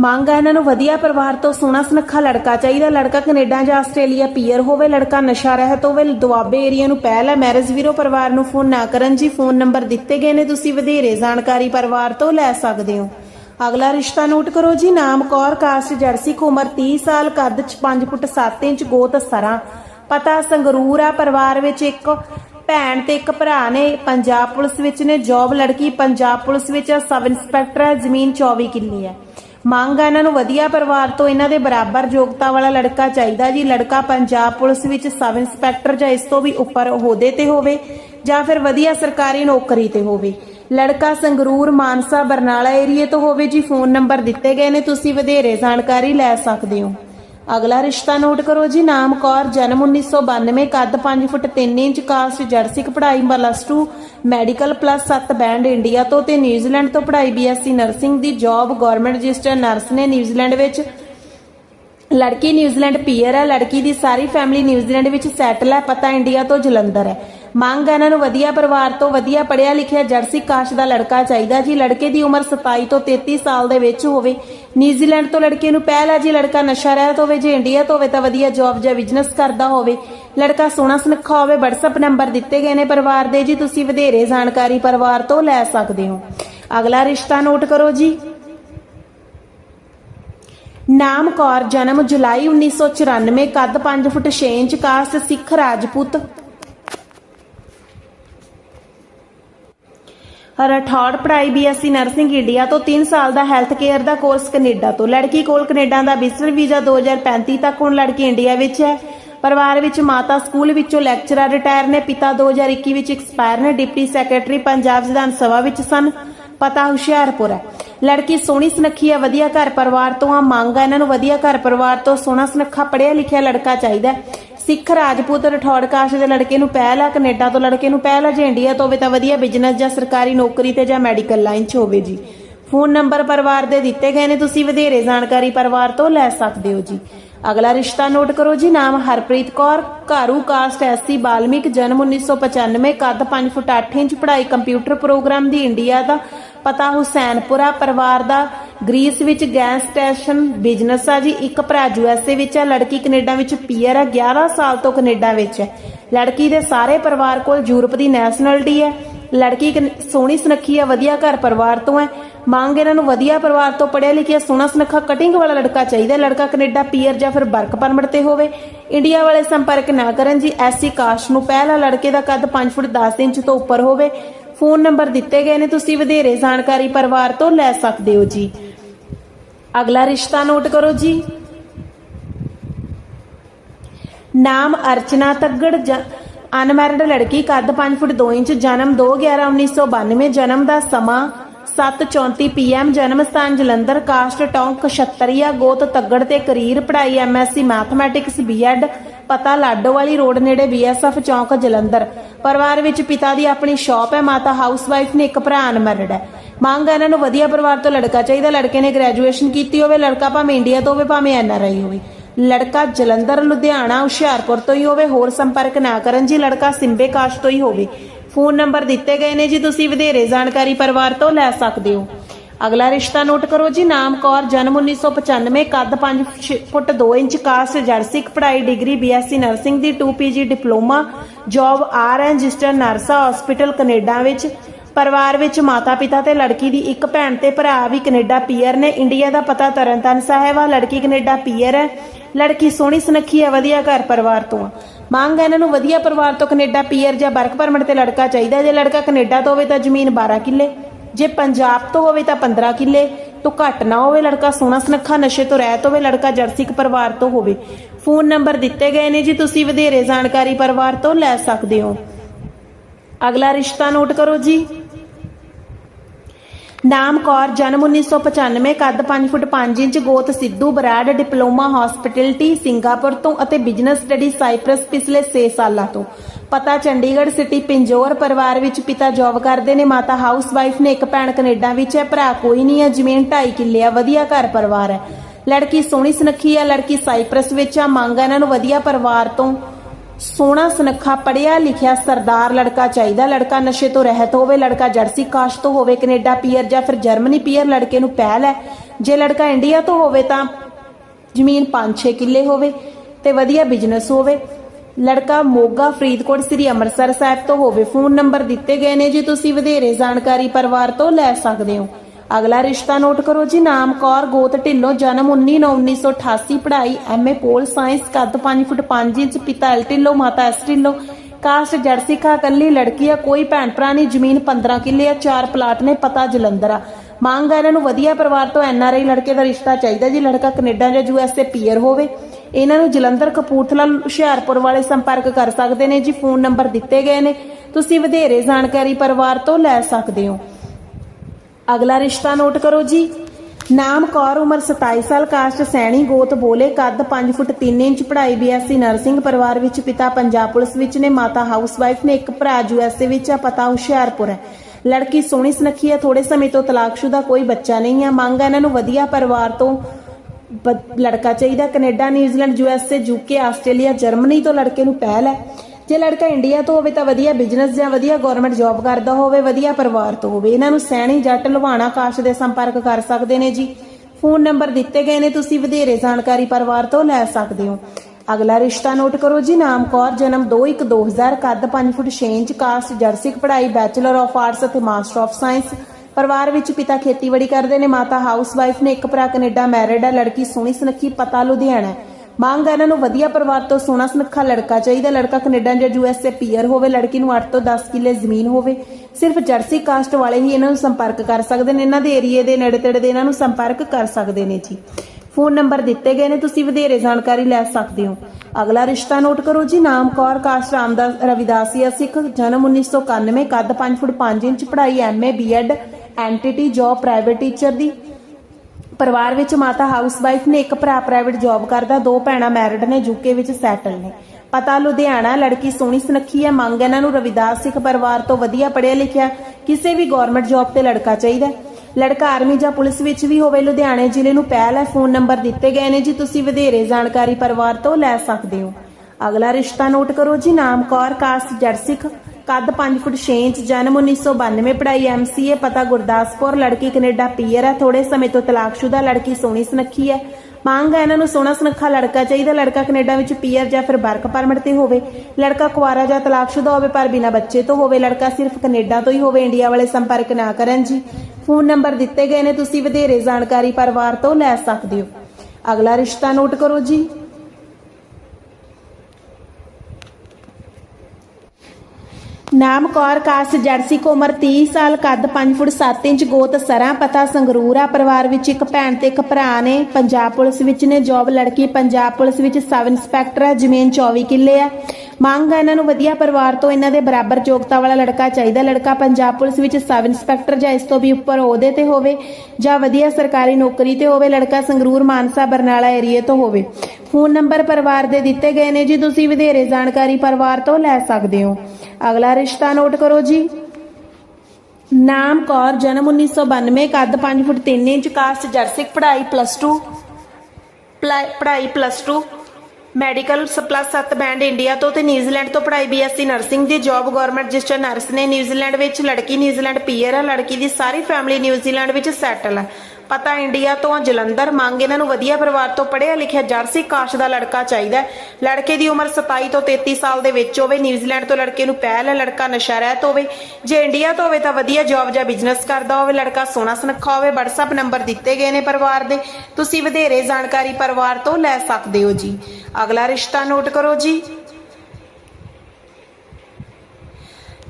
ਮੰਗ ਆ ਇਹਨਾਂ ਨੂੰ ਵਧੀਆ ਪਰਿਵਾਰ ਤੋਂ ਸੋਹਣਾ ਸੁਨੱਖਾ ਲੜਕਾ ਚਾਹੀਦਾ। ਲੜਕਾ ਕੈਨੇਡਾ ਜਾਂ ਆਸਟ੍ਰੇਲੀਆ ਪੀਅਰ ਹੋਵੇ, ਲੜਕਾ ਨਸ਼ਾ ਰਹਿਤ ਹੋਵੇ, ਦੁਆਬੇ ਏਰੀਆ ਨੂੰ ਪਹਿਲ ਹੈ। ਮੈਰਿਜ ਵੀਰੋ, ਪਰਿਵਾਰ ਨੂੰ ਫੋਨ ਨਾ ਕਰਨ ਜੀ। ਫੋਨ ਨੰਬਰ ਦਿੱਤੇ ਗਏ ਨੇ, ਤੁਸੀਂ ਵਧੇਰੇ ਜਾਣਕਾਰੀ ਪਰਿਵਾਰ ਤੋਂ ਲੈ ਸਕਦੇ ਹੋ। ਅਗਲਾ ਰਿਸ਼ਤਾ ਨੋਟ ਕਰੋ ਜੀ। ਨਾਮ ਕੌਰ, ਕਾਸਟ ਜਰਸੀ ਉਮਰ 30 ਸਾਲ, ਕੱਦ ਚ 5 ਫੁੱਟ 7 ਇੰਚ, ਗੋਤ ਸਰਾ। ਪਤਾ ਸੰਗਰੂਰ ਆ, ਪਰਿਵਾਰ ਵਿੱਚ ਇੱਕ ਭੈਣ ਤੇ ਇੱਕ ਭਰਾ ਨੇ। ਪੰਜਾਬ ਪੁਲਿਸ ਵਿੱਚ ਨੇ। ਜੌਬ ਲੜਕੀ ਪੰਜਾਬ ਪੁਲਿਸ ਵਿੱਚ ਸਬ ਇੰਸਪੈਕਟਰ ਹੈ ਜ਼ਮੀਨ 24 ਕਿੱਲੇ ਹੈ ਮੰਗ ਆ ਇਹਨਾਂ ਨੂੰ ਵਧੀਆ ਪਰਿਵਾਰ ਤੋਂ, ਇਹਨਾਂ ਦੇ ਬਰਾਬਰ ਯੋਗਤਾ ਵਾਲਾ ਲੜਕਾ ਚਾਹੀਦਾ ਜੀ। ਲੜਕਾ ਪੰਜਾਬ ਪੁਲਿਸ ਵਿੱਚ ਸਬ ਇੰਸਪੈਕਟਰ ਜਾਂ ਇਸ ਤੋਂ ਵੀ ਉੱਪਰ ਅਹੁਦੇ ਤੇ ਹੋਵੇ ਜਾਂ ਫਿਰ ਵਧੀਆ ਸਰਕਾਰੀ ਨੌਕਰੀ ਤੇ ਹੋਵੇ। ਲੜਕਾ ਸੰਗਰੂਰ ਮਾਨਸਾ ਬਰਨਾਲਾ ਏਰੀਏ ਤੋਂ ਹੋਵੇ ਜੀ। ਫੋਨ ਨੰਬਰ ਦਿੱਤੇ ਗਏ ਨੇ, ਤੁਸੀਂ ਵਧੇਰੇ ਜਾਣਕਾਰੀ ਲੈ ਸਕਦੇ ਹੋ। ਅਗਲਾ ਰਿਸ਼ਤਾ ਨੋਟ ਕਰੋ ਜੀ, ਨਾਮ ਕੌਰ, ਜਨਮ 1992 ਕੱਦ 5 ਫੁੱਟ 3 ਇੰਚ ਕਾਸਟ ਜਰਸਿਕ ਪੜ੍ਹਾਈ plus 2 medical plus 7 band India ਤੋਂ ਤੇ ਨਿਊਜ਼ੀਲੈਂਡ ਤੋਂ ਪੜ੍ਹਾਈ ਬੀਐਸਸੀ ਨਰਸਿੰਗ ਦੀ ਜੌਬ ਗਵਰਨਮੈਂਟ ਰਜਿਸਟਰ ਨਰਸ ਨੇ ਨਿਊਜ਼ੀਲੈਂਡ ਵਿੱਚ। ਲੜਕੀ ਨਿਊਜ਼ੀਲੈਂਡ ਪੀਅਰ ਹੈ, ਲੜਕੀ ਦੀ ਸਾਰੀ ਫੈਮਿਲੀ ਨਿਊਜ਼ੀਲੈਂਡ ਵਿੱਚ ਸੈਟਲ ਹੈ, ਪਤਾ ਇੰਡੀਆ ਤੋਂ ਜਲੰਧਰ ਹੈ। ਮੰਗ ਇਹਨਾਂ ਨੂੰ ਵਧੀਆ ਪਰਿਵਾਰ ਤੋਂ ਵਧੀਆ ਪੜ੍ਹਿਆ ਲਿਖਿਆ ਜਰਸੀ ਕਾਸ਼ ਦਾ ਲੜਕਾ ਚਾਹੀਦਾ ਜੀ। ਲੜਕੇ ਦੀ ਉਮਰ 27 ਤੋਂ 33 ਸਾਲ ਦੇ ਵਿੱਚ ਹੋਵੇ। ਨਿਊਜ਼ੀਲੈਂਡ ਤੋਂ ਲੜਕੇ ਨੂੰ ਪਹਿਲਾ ਜੀ ਲੜਕਾ ਨਸ਼ਾ ਰਹਿਤ ਹੋਵੇ ਜੇ ਇੰਡੀਆ ਤੋਂ ਹੋਵੇ ਤਾਂ ਵਧੀਆ ਜੌਬ ਜਾਂ ਬਿਜ਼ਨਸ ਕਰਦਾ ਹੋਵੇ। ਲੜਕਾ ਸੋਹਣਾ ਸੁਨੱਖਾ ਹੋਵੇ, WhatsApp ਨੰਬਰ ਦਿੱਤੇ ਗਏ ਨੇ ਪਰਿਵਾਰ ਦੇ ਜੀ। ਤੁਸੀਂ ਵਧੇਰੇ ਜਾਣਕਾਰੀ ਪਰਿਵਾਰ ਤੋਂ ਲੈ ਸਕਦੇ ਹੋ। ਅਗਲਾ ਰਿਸ਼ਤਾ ਨੋਟ ਕਰੋ ਜੀ। ਨਾਮ ਕੌਰ, ਜਨਮ ਜੁਲਾਈ 1994 ਕੱਦ 5 foot 6 inch, caste Sikh Rajput Rathore ਪੜ੍ਹਾਈ ਬੀਐਸਸੀ ਨਰਸਿੰਗ ਇੰਡੀਆ ਤੋਂ 3 ਸਾਲ ਦਾ ਹੈਲਥ ਕੇਅਰ ਦਾ ਕੋਰਸ ਕੈਨੇਡਾ ਤੋਂ। ਲੜਕੀ ਕੋਲ ਕੈਨੇਡਾ ਦਾ ਵਿਜ਼ਟਰ ਵੀਜ਼ਾ 2035 ਤੱਕ ਹੁਣ ਲੜਕੀ ਇੰਡੀਆ ਵਿੱਚ ਹੈ। ਪਰਿਵਾਰ ਵਿੱਚ ਮਾਤਾ ਸਕੂਲ ਵਿੱਚੋਂ ਲੈਕਚਰਰ ਰਿਟਾਇਰ ਨੇ, ਪਿਤਾ 2021 ਵਿੱਚ ਐਕਸਪਾਇਰ ਨੇ, ਡਿਪਟੀ ਸੈਕਟਰੀ ਪੰਜਾਬ ਵਿਧਾਨ ਸਭਾ ਵਿੱਚ ਸਨ। ਪਤਾ ਹੁਸ਼ਿਆਰਪੁਰ ਹੈ। ਲੜਕੀ ਸੋਹਣੀ ਸੁਨੱਖੀ ਹੈ, ਵਧੀਆ ਘਰ ਪਰਿਵਾਰ ਤੋਂ ਆ, ਮੰਗ ਹੈ ਇਹਨਾਂ ਨੂੰ ਵਧੀਆ ਘਰ ਪਰਿਵਾਰ ਤੋਂ ਸੋਹਣਾ ਸੁਨੱਖਾ ਪੜ੍ਹਿਆ ਲਿਖਿਆ ਲੜਕਾ ਚਾਹੀਦਾ ਹੈ। ਸਿੱਖ ਰਾਜਪੂਤ ਰਠੌੜ ਕਾਸ਼ ਦੇ ਲੜਕੇ ਨੂੰ ਪਹਿਲ ਕੈਨੇਡਾ ਤੋਂ ਲੜਕੇ ਨੂੰ ਪਹਿਲ ਜੇ ਇੰਡੀਆ ਤੋਂ ਹੋਵੇ ਤਾਂ ਵਧੀਆ ਬਿਜ਼ਨਸ ਜਾਂ ਸਰਕਾਰੀ ਨੌਕਰੀ ਤੇ ਜਾਂ ਮੈਡੀਕਲ ਲਾਈਨ 'ਚ ਹੋਵੇ ਜੀ। ਫੋਨ ਨੰਬਰ ਪਰਿਵਾਰ ਦੇ ਦਿੱਤੇ ਗਏ ਨੇ, ਤੁਸੀਂ ਵਧੇਰੇ ਜਾਣਕਾਰੀ ਪਰਿਵਾਰ ਤੋਂ ਲੈ ਸਕਦੇ ਹੋ ਜੀ। ਅਗਲਾ ਰਿਸ਼ਤਾ ਨੋਟ ਕਰੋ ਜੀ, ਨਾਮ ਹਰਪ੍ਰੀਤ ਕੌਰ, ਘਾਰੂ ਕਾਸਟ ਐਸਸੀ ਬਾਲਮਿਕ, ਜਨਮ 1995 ਕੱਦ 5 ਫੁੱਟ 8 ਇੰਚ, ਪੜ੍ਹਾਈ ਕੰਪਿਊਟਰ ਪ੍ਰੋਗਰਾਮ ਦੀ ਇੰਡੀਆ ਦਾ, ਪਤਾ ਹੁਸੈਨਪੁਰਾ ਪਰਿਵਾਰ ਦਾ ਗ੍ਰੀਸ ਵਿੱਚ ਗੈਸ ਸਟੇਸ਼ਨ ਬਿਜ਼ਨਸ ਆ ਜੀ। ਇੱਕ ਭਰਾ ਯੂਐਸਏ ਵਿੱਚ ਹੈ ਲੜਕੀ ਕੈਨੇਡਾ ਵਿੱਚ ਪੀਅਰ ਹੈ 11 ਸਾਲ ਤੋਂ ਕੈਨੇਡਾ ਵਿੱਚ ਹੈ। ਲੜਕੀ ਦੇ ਸਾਰੇ ਪਰਿਵਾਰ ਕੋਲ ਯੂਰਪ ਦੀ ਨੈਸ਼ਨੈਲਿਟੀ ਹੈ। ਲੜਕੀ ਸੋਹਣੀ ਸੁਨੱਖੀ ਹੈ ਵਧੀਆ ਘਰ ਪਰਿਵਾਰ ਤੋਂ ਹੈ। ਮੰਗ ਇਹਨਾਂ ਨੂੰ ਵਧੀਆ ਪਰਿਵਾਰ ਤੋਂ ਪੜ੍ਹਿਆ ਲਿਖਿਆ, ਸੋਹਣਾ ਸੁਨੱਖਾ ਕਟਿੰਗ ਵਾਲਾ ਲੜਕਾ ਚਾਹੀਦਾ ਲੜਕਾ ਕੈਨੇਡਾ ਪੀਅਰ ਜਾਂ ਫਿਰ ਵਰਕ ਪਰਮਿਟ ਤੇ ਹੋਵੇ। ਇੰਡੀਆ ਵਾਲੇ ਸੰਪਰਕ ਨਾ ਕਰਨ ਜੀ। ਐਸੀ ਕਾਸ਼ ਨੂੰ ਪਹਿਲਾ ਲੜਕੇ ਦਾ ਕੱਦ 5 ਫੁੱਟ 10 ਇੰਚ ਤੋਂ ਉੱਪਰ ਹੋਵੇ। ਫੋਨ ਨੰਬਰ ਦਿੱਤੇ ਗਏ ਨੇ, ਤੁਸੀਂ ਵਧੇਰੇ ਜਾਣਕਾਰੀ ਪਰਿਵਾਰ ਤੋਂ ਲੈ ਸਕਦੇ ਹੋ ਜੀ। ਅਗਲਾ ਰਿਸ਼ਤਾ ਨੋਟ ਕਰੋ ਜੀ। ਨਾਮ ਅਰਚਨਾ ਤੱਗੜ ਅਨਮੈਰਿਡ ਲੜਕੀ, ਕੱਦ 5 ਫੁੱਟ 2 ਇੰਚ, ਜਨਮ 2/11/1992 ਜਨਮ ਦਾ ਸਮਾਂ 7:34 ਪੀਐਮ ਜਨਮ ਸਥਾਨ ਜਲੰਧਰ, ਕਾਸਟ ਟੌਂਕ ਕਸ਼ਤਰੀਆ ਗੋਤ, ਤੱਗੜ ਤੇ ਕਰੀਰ ਪੜ੍ਹਾਈ ਐਮਐਸਸੀ ਮੈਥਮੈਟਿਕਸ, ਬੀਐਡ, ਪਤਾ ਲਾਡੋ ਰੋਡ ਨੇੜੇ ਬੀਐਸਐਫ ਚੌਂਕ, ਜਲੰਧਰ। ਪਰਿਵਾਰ ਵਿੱਚ ਪਿਤਾ ਦੀ ਆਪਣੀ ਸ਼ਾਪ ਹੈ, ਮਾਤਾ ਹਾਊਸਵਾਈਫ ਨੇ ਇੱਕ ਭਰਾ ਅਨਮੈਰਿਡ ਹੈ। ਮੰਗ ਇਹਨਾਂ ਨੂੰ ਵਧੀਆ ਪਰਿਵਾਰ ਤੋਂ ਲੜਕਾ ਚਾਹੀਦਾ, ਲੜਕੇ ਨੇ ਗ੍ਰੈਜੂਏਸ਼ਨ ਕੀਤੀ ਹੋਵੇ, ਲੜਕਾ ਭਾਵੇਂ ਇੰਡੀਆ ਤੋਂ ਹੋਵੇ, ਭਾਵੇਂ ਐਨਆਰਆਈ ਹੋਵੇ। ਲੜਕਾ ਜਲੰਧਰ, ਲੁਧਿਆਣਾ, ਹੁਸ਼ਿਆਰਪੁਰ ਤੋਂ ਹੀ ਹੋਵੇ, ਹੋਰ ਸੰਪਰਕ ਨਾ ਕਰਨ ਜੀ, ਲੜਕਾ ਸਿੰਬੇ ਕਾਸ਼ ਤੋਂ ਹੀ ਹੋਵੇ। ਫੋਨ ਨੰਬਰ ਦਿੱਤੇ ਗਏ ਨੇ ਜੀ, ਤੁਸੀਂ ਵਧੇਰੇ ਜਾਣਕਾਰੀ ਪਰਿਵਾਰ ਤੋਂ ਲੈ ਸਕਦੇ ਹੋ। ਅਗਲਾ ਰਿਸ਼ਤਾ ਨੋਟ ਕਰੋ ਜੀ, ਨਾਮ ਕੌਰ, ਜਨਮ 1995 ਕੱਦ 5 ਫੁੱਟ 2 ਇੰਚ ਕਾਸਟ ਜਰਸਿਕ ਪੜ੍ਹਾਈ ਡਿਗਰੀ, ਬੀਐਸਸੀ ਨਰਸਿੰਗ ਦੀ 2 PG diploma, job R register ਨਰਸਾ hospital Canada ਵਿੱਚ। ਪਰਿਵਾਰ ਵਿੱਚ ਮਾਤਾ ਪਿਤਾ ਤੇ ਲੜਕੀ ਦੀ ਇੱਕ ਭੈਣ ਤੇ ਭਰਾ ਵੀ ਕੈਨੇਡਾ ਪੀਅਰ ਨੇ। ਇੰਡੀਆ ਦਾ ਪਤਾ ਤਰਨਤਨ ਸਾਹਿਬ ਆ, ਲੜਕੀ ਕੈਨੇਡਾ ਪੀਅਰ ਹੈ। ਲੜਕੀ ਸੋਹਣੀ, ਸੁਨੱਖੀ ਹੈ, ਵਧੀਆ ਘਰ ਪਰਿਵਾਰ ਤੋਂ ਆ। ਮੰਗ ਹੈ ਇਹਨਾਂ ਨੂੰ ਵਧੀਆ ਪਰਿਵਾਰ ਤੋਂ ਕੈਨੇਡਾ, ਪੀਅਰ ਜਾਂ ਵਰਕ ਪਰਮਿਟ ਤੇ ਲੜਕਾ ਚਾਹੀਦਾ ਜੇ ਲੜਕਾ ਕੈਨੇਡਾ ਤੋਂ ਹੋਵੇ ਤਾਂ ਜ਼ਮੀਨ 12 ਕਿੱਲੇ, ਜੇ ਪੰਜਾਬ ਤੋਂ ਹੋਵੇ ਤਾਂ 15 ਕਿੱਲੇ। ਤੋਂ ਘੱਟ ਨਾ ਹੋਵੇ ਲੜਕਾ ਸੋਹਣਾ ਸੁਨੱਖਾ ਨਸ਼ੇ ਤੋਂ ਰਹਿਤ ਹੋਵੇ, ਲੜਕਾ ਜਰਸਿਕ ਪਰਿਵਾਰ ਤੋਂ ਹੋਵੇ। ਫੋਨ ਨੰਬਰ ਦਿੱਤੇ ਗਏ ਨੇ ਜੀ, ਤੁਸੀਂ ਵਧੇਰੇ ਜਾਣਕਾਰੀ ਪਰਿਵਾਰ ਤੋਂ ਲੈ ਸਕਦੇ ਹੋ। ਅਗਲਾ ਰਿਸ਼ਤਾ ਨੋਟ ਕਰੋ ਜੀ। ਨਾਮ ਕੌਰ, ਜਨਮ 1995 ਕੱਦ 5 ਫੁੱਟ 5 ਇੰਚ, ਗੋਤ Sidhu, Brar, diploma hospitality Singapore ਤੋਂ ਅਤੇ ਬਿਜ਼ਨਸ ਸਟੱਡੀ ਸਾਈਪ੍ਰਸ ਪਿਛਲੇ 6 ਸਾਲਾਂ ਤੋਂ। ਪਤਾ ਚੰਡੀਗੜ੍ਹ ਸਿਟੀ ਪਿੰਜੋਰ ਪਰਿਵਾਰ ਵਿੱਚ ਪਿਤਾ ਜੌਬ ਕਰਦੇ ਨੇ, ਮਾਤਾ ਹਾਊਸ ਵਾਈਫ ਨੇ ਇੱਕ ਭੈਣ ਕੈਨੇਡਾ ਵਿੱਚ ਹੈ, ਭਰਾ ਕੋਈ ਨਹੀਂ ਹੈ, ਜ਼ਮੀਨ 2.5 ਕਿੱਲੇ ਆ, ਵਧੀਆ ਘਰ ਪਰਿਵਾਰ ਹੈ। ਲੜਕੀ ਸੋਹਣੀ ਸੁਨੱਖੀ ਹੈ, ਲੜਕੀ ਸਾਈਪ੍ਰਸ ਵਿੱਚ ਆ, ਮੰਗ ਇਹਨਾਂ ਨੂੰ ਵਧੀਆ ਪਰਿਵਾਰ ਤੋਂ ਸੋਹਣਾ ਸੁਨੱਖਾ ਪੜਿਆ ਲਿਖਿਆ ਸਰਦਾਰ, ਲੜਕਾ ਚਾਹੀਦਾ, ਲੜਕਾ ਨਸ਼ੇ ਤੋਂ ਰਹਿਤ ਹੋਵੇ, ਲੜਕਾ ਜਰਸੀ ਕਾਸ਼ ਤੋਂ ਹੋਵੇ, ਕੈਨੇਡਾ ਪੀਅਰ ਜਾਂ ਫਿਰ ਜਰਮਨੀ ਪੀਅਰ ਲੜਕੇ ਨੂੰ ਪਹਿਲ ਹੈ। ਜੇ ਲੜਕਾ ਇੰਡੀਆ ਤੋਂ ਹੋਵੇ ਤਾਂ ਜ਼ਮੀਨ 5-6 ਕਿੱਲੇ ਹੋਵੇ ਤੇ ਵਧੀਆ ਬਿਜ਼ਨਸ ਹੋਵੇ। ਲੜਕਾ ਮੋਗਾ ਫਰੀਦਕੋਟ ਸ੍ਰੀ ਅੰਮ੍ਰਿਤਸਰ ਸਾਹਿਬ ਤੋਂ ਹੋਵੇ। ਫੋਨ ਨੰਬਰ ਦਿੱਤੇ ਗਏ ਨੇ ਜੀ, ਤੁਸੀਂ ਵਧੇਰੇ ਜਾਣਕਾਰੀ ਪਰਿਵਾਰ ਤੋਂ ਲੈ ਸਕਦੇ ਹੋ। ਅਗਲਾ ਰਿਸ਼ਤਾ ਨੋਟ ਕਰੋ ਜੀ, ਨਾਮ ਕੌਰ, ਗੋਤ ਢਿੱਲੋਂ, ਜਨਮ 19/9/1988 ਪੜ੍ਹਾਈ ਐਮਏ ਪੋਲ ਸਾਇੰਸ, ਕੱਦ 5 ਫੁੱਟ 5 ਇੰਚ, ਪਿਤਾ ਐਲ ਢਿੱਲੋਂ, ਮਾਤਾ ਐਸ ਢਿੱਲੋਂ। ਕਾਸਟ ਜਰਸੀ ਖਾ ਕੱਲੀ ਲੜਕੀ ਆ, ਕੋਈ ਭੈਣ ਭਰਾ ਨਹੀਂ, ਜ਼ਮੀਨ 15 ਕਿੱਲੇ ਆ, ਚਾਰ ਪਲਾਟ ਨੇ, ਪਤਾ ਜਲੰਧਰ ਆ। ਮੰਗ ਆ ਇਹਨਾਂ ਨੂੰ ਵਧੀਆ ਪਰਿਵਾਰ ਤੋਂ ਐਨ ਆਰ ਆਈ ਲੜਕੇ ਦਾ ਰਿਸ਼ਤਾ ਚਾਹੀਦਾ ਜੀ, ਲੜਕਾ ਕੈਨੇਡਾ ਜਾਂ ਯੂ ਐਸ ਯੂਐਸਏ ਪੀਅਰ ਹੋਵੇ। ਇਹਨਾਂ ਨੂੰ ਜਲੰਧਰ, ਕਪੂਰਥਲਾ, ਹੁਸ਼ਿਆਰਪੁਰ ਵਾਲੇ ਸੰਪਰਕ ਕਰ ਸਕਦੇ ਨੇ ਜੀ, ਫੋਨ ਨੰਬਰ ਦਿੱਤੇ ਗਏ ਨੇ। ਤੁਸੀਂ ਵਧੇਰੇ ਜਾਣਕਾਰੀ ਪਰਿਵਾਰ ਤੋਂ ਲੈ ਸਕਦੇ ਹੋ। ਅਗਲਾ ਰਿਸ਼ਤਾ ਨੋਟ ਕਰੋ ਜੀ। ਨਾਮ ਕੌਰ, ਉਮਰ 27 ਸਾਲ, ਕਾਸਟ ਸੈਣੀ, ਗੋਤ ਬੋਲੇ, ਕੱਦ 5 ਫੁੱਟ 3 ਇੰਚ, ਪੜ੍ਹਾਈ ਬੀਐਸਸੀ ਨਰਸਿੰਗ ਪਰਿਵਾਰ ਵਿੱਚ ਪਿਤਾ ਪੰਜਾਬ ਪੁਲਿਸ ਵਿੱਚ ਨੇ, ਮਾਤਾ ਹਾਊਸਵਾਈਫ ਨੇ, ਇੱਕ ਭਰਾ ਯੂਐਸਏ ਵਿੱਚ ਆ, ਪਤਾ ਹੁਸ਼ਿਆਰਪੁਰ ਹੈ। ਲੜਕੀ ਸੋਹਣੀ ਸੁਨੱਖੀ ਹੈ, ਥੋੜੇ ਸਮੇਂ ਤੋਂ ਤਲਾਕਸ਼ੁਦਾ ਕੋਈ ਬੱਚਾ ਨਹੀਂ ਹੈ। ਮੰਗ ਹੈ ਇਹਨਾਂ ਨੂੰ ਵਧੀਆ ਪਰਿਵਾਰ ਤੋਂ ਲੜਕਾ ਚਾਹੀਦਾ। Canada, New Zealand USA UK Australia, Germany ਤੋਂ ਲੜਕੇ ਨੂੰ ਪਹਿਲ ਹੈ। ਜੇ ਲੜਕਾ ਇੰਡੀਆ ਤੋਂ ਹੋਵੇ ਤਾਂ ਵਧੀਆ ਬਿਜ਼ਨਸ ਜਾਂ ਵਧੀਆ ਗਵਰਨਮੈਂਟ ਜੌਬ ਕਰਦਾ ਹੋਵੇ, ਵਧੀਆ ਪਰਿਵਾਰ ਤੋਂ ਹੋਵੇ। ਇਹਨਾਂ ਨੂੰ ਸੈਣੀ ਜੱਟ ਲੁਹਾਣਾ ਕਾਸ਼ ਦੇ ਸੰਪਰਕ ਕਰ ਸਕਦੇ ਨੇ ਜੀ। ਫੋਨ ਨੰਬਰ ਦਿੱਤੇ ਗਏ ਨੇ, ਤੁਸੀਂ ਵਧੇਰੇ ਜਾਣਕਾਰੀ ਪਰਿਵਾਰ ਤੋਂ ਲੈ ਸਕਦੇ ਹੋ। ਅਗਲਾ ਰਿਸ਼ਤਾ ਨੋਟ ਕਰੋ ਜੀ, ਨਾਮ ਕੌਰ, ਜਨਮ 21/2000 ਕੱਦ 5 ਫੁੱਟ 6 ਇੰਚ, ਕਾਸਟ ਜਰਸਿਕ ਪੜ੍ਹਾਈ ਬੈਚਲਰ ਆਫ ਆਰਟਸ ਅਤੇ ਮਾਸਟਰ ਆਫ ਸਾਇੰਸ ਪਰਿਵਾਰ ਵਿੱਚ ਪਿਤਾ ਖੇਤੀਬਾੜੀ ਕਰਦੇ ਨੇ, ਮਾਤਾ ਹਾਊਸਵਾਈਫ ਨੇ ਇੱਕ ਭਰਾ ਕੈਨੇਡਾ ਮੈਰਿਡ ਹੈ ਲੜਕੀ ਸੋਹਣੀ ਸੁਨੱਖੀ, ਪਤਾ ਲੁਧਿਆਣਾ ਮੰਗ ਇਹਨਾਂ ਨੂੰ ਵਧੀਆ ਪਰਿਵਾਰ ਤੋਂ ਸੋਹਣਾ ਸੁਨੱਖਾ ਲੜਕਾ ਚਾਹੀਦਾ। ਲੜਕਾ ਕੈਨੇਡਾ, ਜਾਂ ਯੂਐਸਏ ਪੀਅਰ ਹੋਵੇ, ਲੜਕੀ ਨੂੰ 8 ਤੋਂ 10 ਕਿੱਲੇ ਜ਼ਮੀਨ ਹੋਵੇ, ਸਿਰਫ ਜਰਸੀ ਕਾਸਟ ਵਾਲੇ ਹੀ ਇਹਨਾਂ ਨੂੰ ਸੰਪਰਕ ਕਰ ਸਕਦੇ ਨੇ। ਇਹਨਾਂ ਦੇ ਏਰੀਏ ਦੇ ਨੇੜੇ ਤੇੜੇ ਦੇ ਇਹਨਾਂ ਨੂੰ ਸੰਪਰਕ ਕਰ ਸਕਦੇ ਨੇ ਜੀ। ਫੋਨ ਨੰਬਰ ਦਿੱਤੇ ਗਏ ਨੇ, ਤੁਸੀਂ ਵਧੇਰੇ ਜਾਣਕਾਰੀ ਲੈ ਸਕਦੇ ਹੋ। ਅਗਲਾ ਰਿਸ਼ਤਾ ਨੋਟ ਕਰੋ ਜੀ। ਨਾਮ ਕੌਰ, ਕਾਸਟ ਰਾਮਦਾਸ ਰਵਿਦਾਸੀਆ ਸਿੱਖ ਜਨਮ 1991 ਕੱਦ 5 ਫੁੱਟ 5 ਇੰਚ, ਪੜ੍ਹਾਈ MA BEd NTT job private teacher ਦੀ ਪਰਿਵਾਰ ਵਿੱਚ ਮਾਤਾ ਹਾਊਸਵਾਈਫ ਨੇ ਇੱਕ ਭਰਾ ਪ੍ਰਾਈਵੇਟ ਜੌਬ ਕਰਦਾ, ਦੋ ਭੈਣਾਂ ਮੈਰਿਡ ਨੇ ਯੂਕੇ ਵਿੱਚ ਸੈਟਲ ਨੇ। ਪਤਾ ਲੁਧਿਆਣਾ, ਲੜਕੀ ਸੋਹਣੀ ਸੁਨੱਖੀ ਹੈ, ਮੰਗ ਇਹਨਾਂ ਨੂੰ ਰਵਿਦਾਸ ਸਿੱਖ ਪਰਿਵਾਰ ਤੋਂ ਵਧੀਆ ਪੜਿਆ ਲਿਖਿਆ, ਕਿਸੇ ਵੀ ਗਵਰਨਮੈਂਟ ਜੌਬ ਤੇ ਲੜਕਾ ਚਾਹੀਦਾ ਲੜਕਾ ਆਰਮੀ ਜਾਂ ਪੁਲਿਸ ਵਿੱਚ ਵੀ ਹੋਵੇ, ਲੁਧਿਆਣੇ ਜ਼ਿਲ੍ਹੇ ਨੂੰ ਪਹਿਲ ਹੈ, ਫੋਨ ਨੰਬਰ ਦਿੱਤੇ ਗਏ ਨੇ ਜੀ, ਤੁਸੀਂ ਵਧੇਰੇ ਜਾਣਕਾਰੀ ਪਰਿਵਾਰ ਤੋਂ ਲੈ ਸਕਦੇ ਹੋ। ਅਗਲਾ ਰਿਸ਼ਤਾ ਨੋਟ ਕਰੋ ਜੀ, ਨਾਮ ਕੌਰ, ਕਾਸਟ ਜਰਸਿਕ ਕੱਦ 5 ਫੁੱਟ 6 ਇੰਚ ਜਨਮ 1992 ਪੜ੍ਹਾਈ ਐਮਸੀਏ ਪਤਾ ਗੁਰਦਾਸਪੁਰ। ਲੜਕੀ ਕੈਨੇਡਾ ਪੀਅਰ ਹੈ। ਥੋੜੇ ਸਮੇਂ ਤੋਂ ਤਲਾਕਸ਼ੁਦਾ ਲੜਕੀ ਸੋਹਣੀ ਸੁਨੱਖੀ ਹੈ। ਮੰਗ ਹੈ ਇਹਨਾਂ ਨੂੰ ਸੋਹਣਾ ਸੁਨੱਖਾ ਲੜਕਾ ਚਾਹੀਦਾ। ਲੜਕਾ ਕੈਨੇਡਾ ਵਿੱਚ ਪੀਅਰ ਜਾਂ ਫਿਰ ਵਰਕ ਪਰਮਿਟ ਤੇ ਹੋਵੇ। ਲੜਕਾ ਕੁਆਰਾ ਜਾਂ ਤਲਾਕਸ਼ੁਦਾ ਹੋਵੇ ਪਰ ਬਿਨਾਂ ਬੱਚੇ ਤੋਂ ਹੋਵੇ। ਲੜਕਾ ਸਿਰਫ ਕੈਨੇਡਾ ਤੋਂ ਹੀ ਹੋਵੇ। ਇੰਡੀਆ ਵਾਲੇ ਸੰਪਰਕ ਨਾ ਕਰਨ ਜੀ। ਫੋਨ ਨੰਬਰ ਦਿੱਤੇ ਗਏ ਨੇ। ਤੁਸੀਂ ਵਧੇਰੇ ਜਾਣਕਾਰੀ ਪਰਿਵਾਰ ਤੋਂ ਲੈ ਸਕਦੇ ਹੋ। ਅਗਲਾ ਰਿਸ਼ਤਾ ਨੋਟ ਕਰੋ ਜੀ। ਨਾਮ ਕੌਰ ਕਾਸ ਜਰਸੀ ਕੋ ਉਮਰ 30 ਸਾਲ, ਕੱਦ 5 ਫੁੱਟ 7 ਇੰਚ, ਗੋਤ ਸਰਾਂ, ਪਤਾ ਸੰਗਰੂਰ ਆ। ਪਰਿਵਾਰ ਵਿੱਚ ਇੱਕ ਭੈਣ ਤੇ ਇੱਕ ਭਰਾ ਨੇ। ਪੰਜਾਬ ਪੁਲਿਸ ਵਿੱਚ ਨੇ ਜੌਬ ਲੜਕੀ। ਪੰਜਾਬ ਪੁਲਿਸ ਵਿੱਚ ਸਬ ਇੰਸਪੈਕਟਰ ਆ, ਜ਼ਮੀਨ 24 ਕਿੱਲੇ ਆ। ਮੰਗ ਆ ਇਹਨਾਂ ਨੂੰ ਵਧੀਆ ਪਰਿਵਾਰ ਤੋਂ ਇਹਨਾਂ ਦੇ ਬਰਾਬਰ ਯੋਗਤਾ ਵਾਲਾ ਲੜਕਾ ਚਾਹੀਦਾ। ਲੜਕਾ ਪੰਜਾਬ ਪੁਲਿਸ ਵਿੱਚ ਸਬ ਇੰਸਪੈਕਟਰ ਜਾਂ ਇਸ ਤੋਂ ਵੀ ਉੱਪਰ ਅਹੁਦੇ ਤੇ ਹੋਵੇ ਜਾਂ ਵਧੀਆ ਸਰਕਾਰੀ ਨੌਕਰੀ ਤੇ ਹੋਵੇ, ਲੜਕਾ ਸੰਗਰੂਰ ਮਾਨਸਾ, ਬਰਨਾਲਾ ਏਰੀਏ ਤੋਂ ਹੋਵੇ। ਫੋਨ ਨੰਬਰ ਪਰਿਵਾਰ ਦੇ ਦਿੱਤੇ ਗਏ ਨੇ ਜੀ। ਤੁਸੀਂ ਵਧੇਰੇ ਜਾਣਕਾਰੀ ਪਰਿਵਾਰ ਤੋਂ ਲੈ ਸਕਦੇ ਹੋ। ਅਗਲਾ ਰਿਸ਼ਤਾ ਨੋਟ ਕਰੋ ਜੀ। ਨਾਮ ਕੌਰ, ਜਨਮ 1992 ਕੱਦ 5 ਫੁੱਟ 3 ਇੰਚ, ਕਾਸਟ ਜਰਸਿਕ ਪੜ੍ਹਾਈ ਪਲੱਸ 2 ਪੜ੍ਹਾਈ plus 2 medical plus 7 band India ਤੋਂ ਤੇ ਨਿਊਜ਼ੀਲੈਂਡ ਤੋਂ ਪੜ੍ਹਾਈ ਬੀਐਸਸੀ ਨਰਸਿੰਗ ਦੀ ਜੌਬ ਗਵਰਨਮੈਂਟ ਰਜਿਸਟਰ ਨਰਸ ਨੇ। ਨਿਊਜ਼ੀਲੈਂਡ ਵਿੱਚ ਲੜਕੀ, ਨਿਊਜ਼ੀਲੈਂਡ ਪੀਅਰ ਹੈ ਲੜਕੀ ਦੀ ਸਾਰੀ ਫੈਮਿਲੀ ਨਿਊਜ਼ੀਲੈਂਡ ਵਿੱਚ ਸੈਟਲ ਹੈ ਪਤਾ ਇੰਡੀਆ ਤੋਂ ਜਲੰਧਰ ਮੰਗ, ਇਹਨਾਂ ਨੂੰ ਵਧੀਆ ਪਰਿਵਾਰ ਤੋਂ ਪੜ੍ਹਿਆ ਲਿਖਿਆ ਜਰਸੀ ਕਾਸ਼ ਦਾ ਲੜਕਾ ਚਾਹੀਦਾ ਲੜਕੇ ਦੀ ਉਮਰ 27 ਤੋਂ 33 ਸਾਲ ਦੇ ਵਿੱਚ ਹੋਵੇ, ਨਿਊਜ਼ੀਲੈਂਡ ਤੋਂ ਲੜਕੇ ਨੂੰ ਪਹਿਲ ਹੈ, ਲੜਕਾ ਨਸ਼ਾ ਰਹਿਤ ਹੋਵੇ। ਜੇ ਇੰਡੀਆ ਤੋਂ ਹੋਵੇ ਤਾਂ ਵਧੀਆ ਜੌਬ ਜਾਂ ਬਿਜ਼ਨਸ ਕਰਦਾ ਹੋਵੇ, ਲੜਕਾ ਸੋਹਣਾ ਸੁਨੱਖਾ ਹੋਵੇ, WhatsApp ਨੰਬਰ ਦਿੱਤੇ ਗਏ ਨੇ ਪਰਿਵਾਰ ਦੇ। ਤੁਸੀਂ ਵਧੇਰੇ ਜਾਣਕਾਰੀ ਪਰਿਵਾਰ ਤੋਂ ਲੈ ਸਕਦੇ ਹੋ ਜੀ। ਅਗਲਾ ਰਿਸ਼ਤਾ ਨੋਟ ਕਰੋ ਜੀ।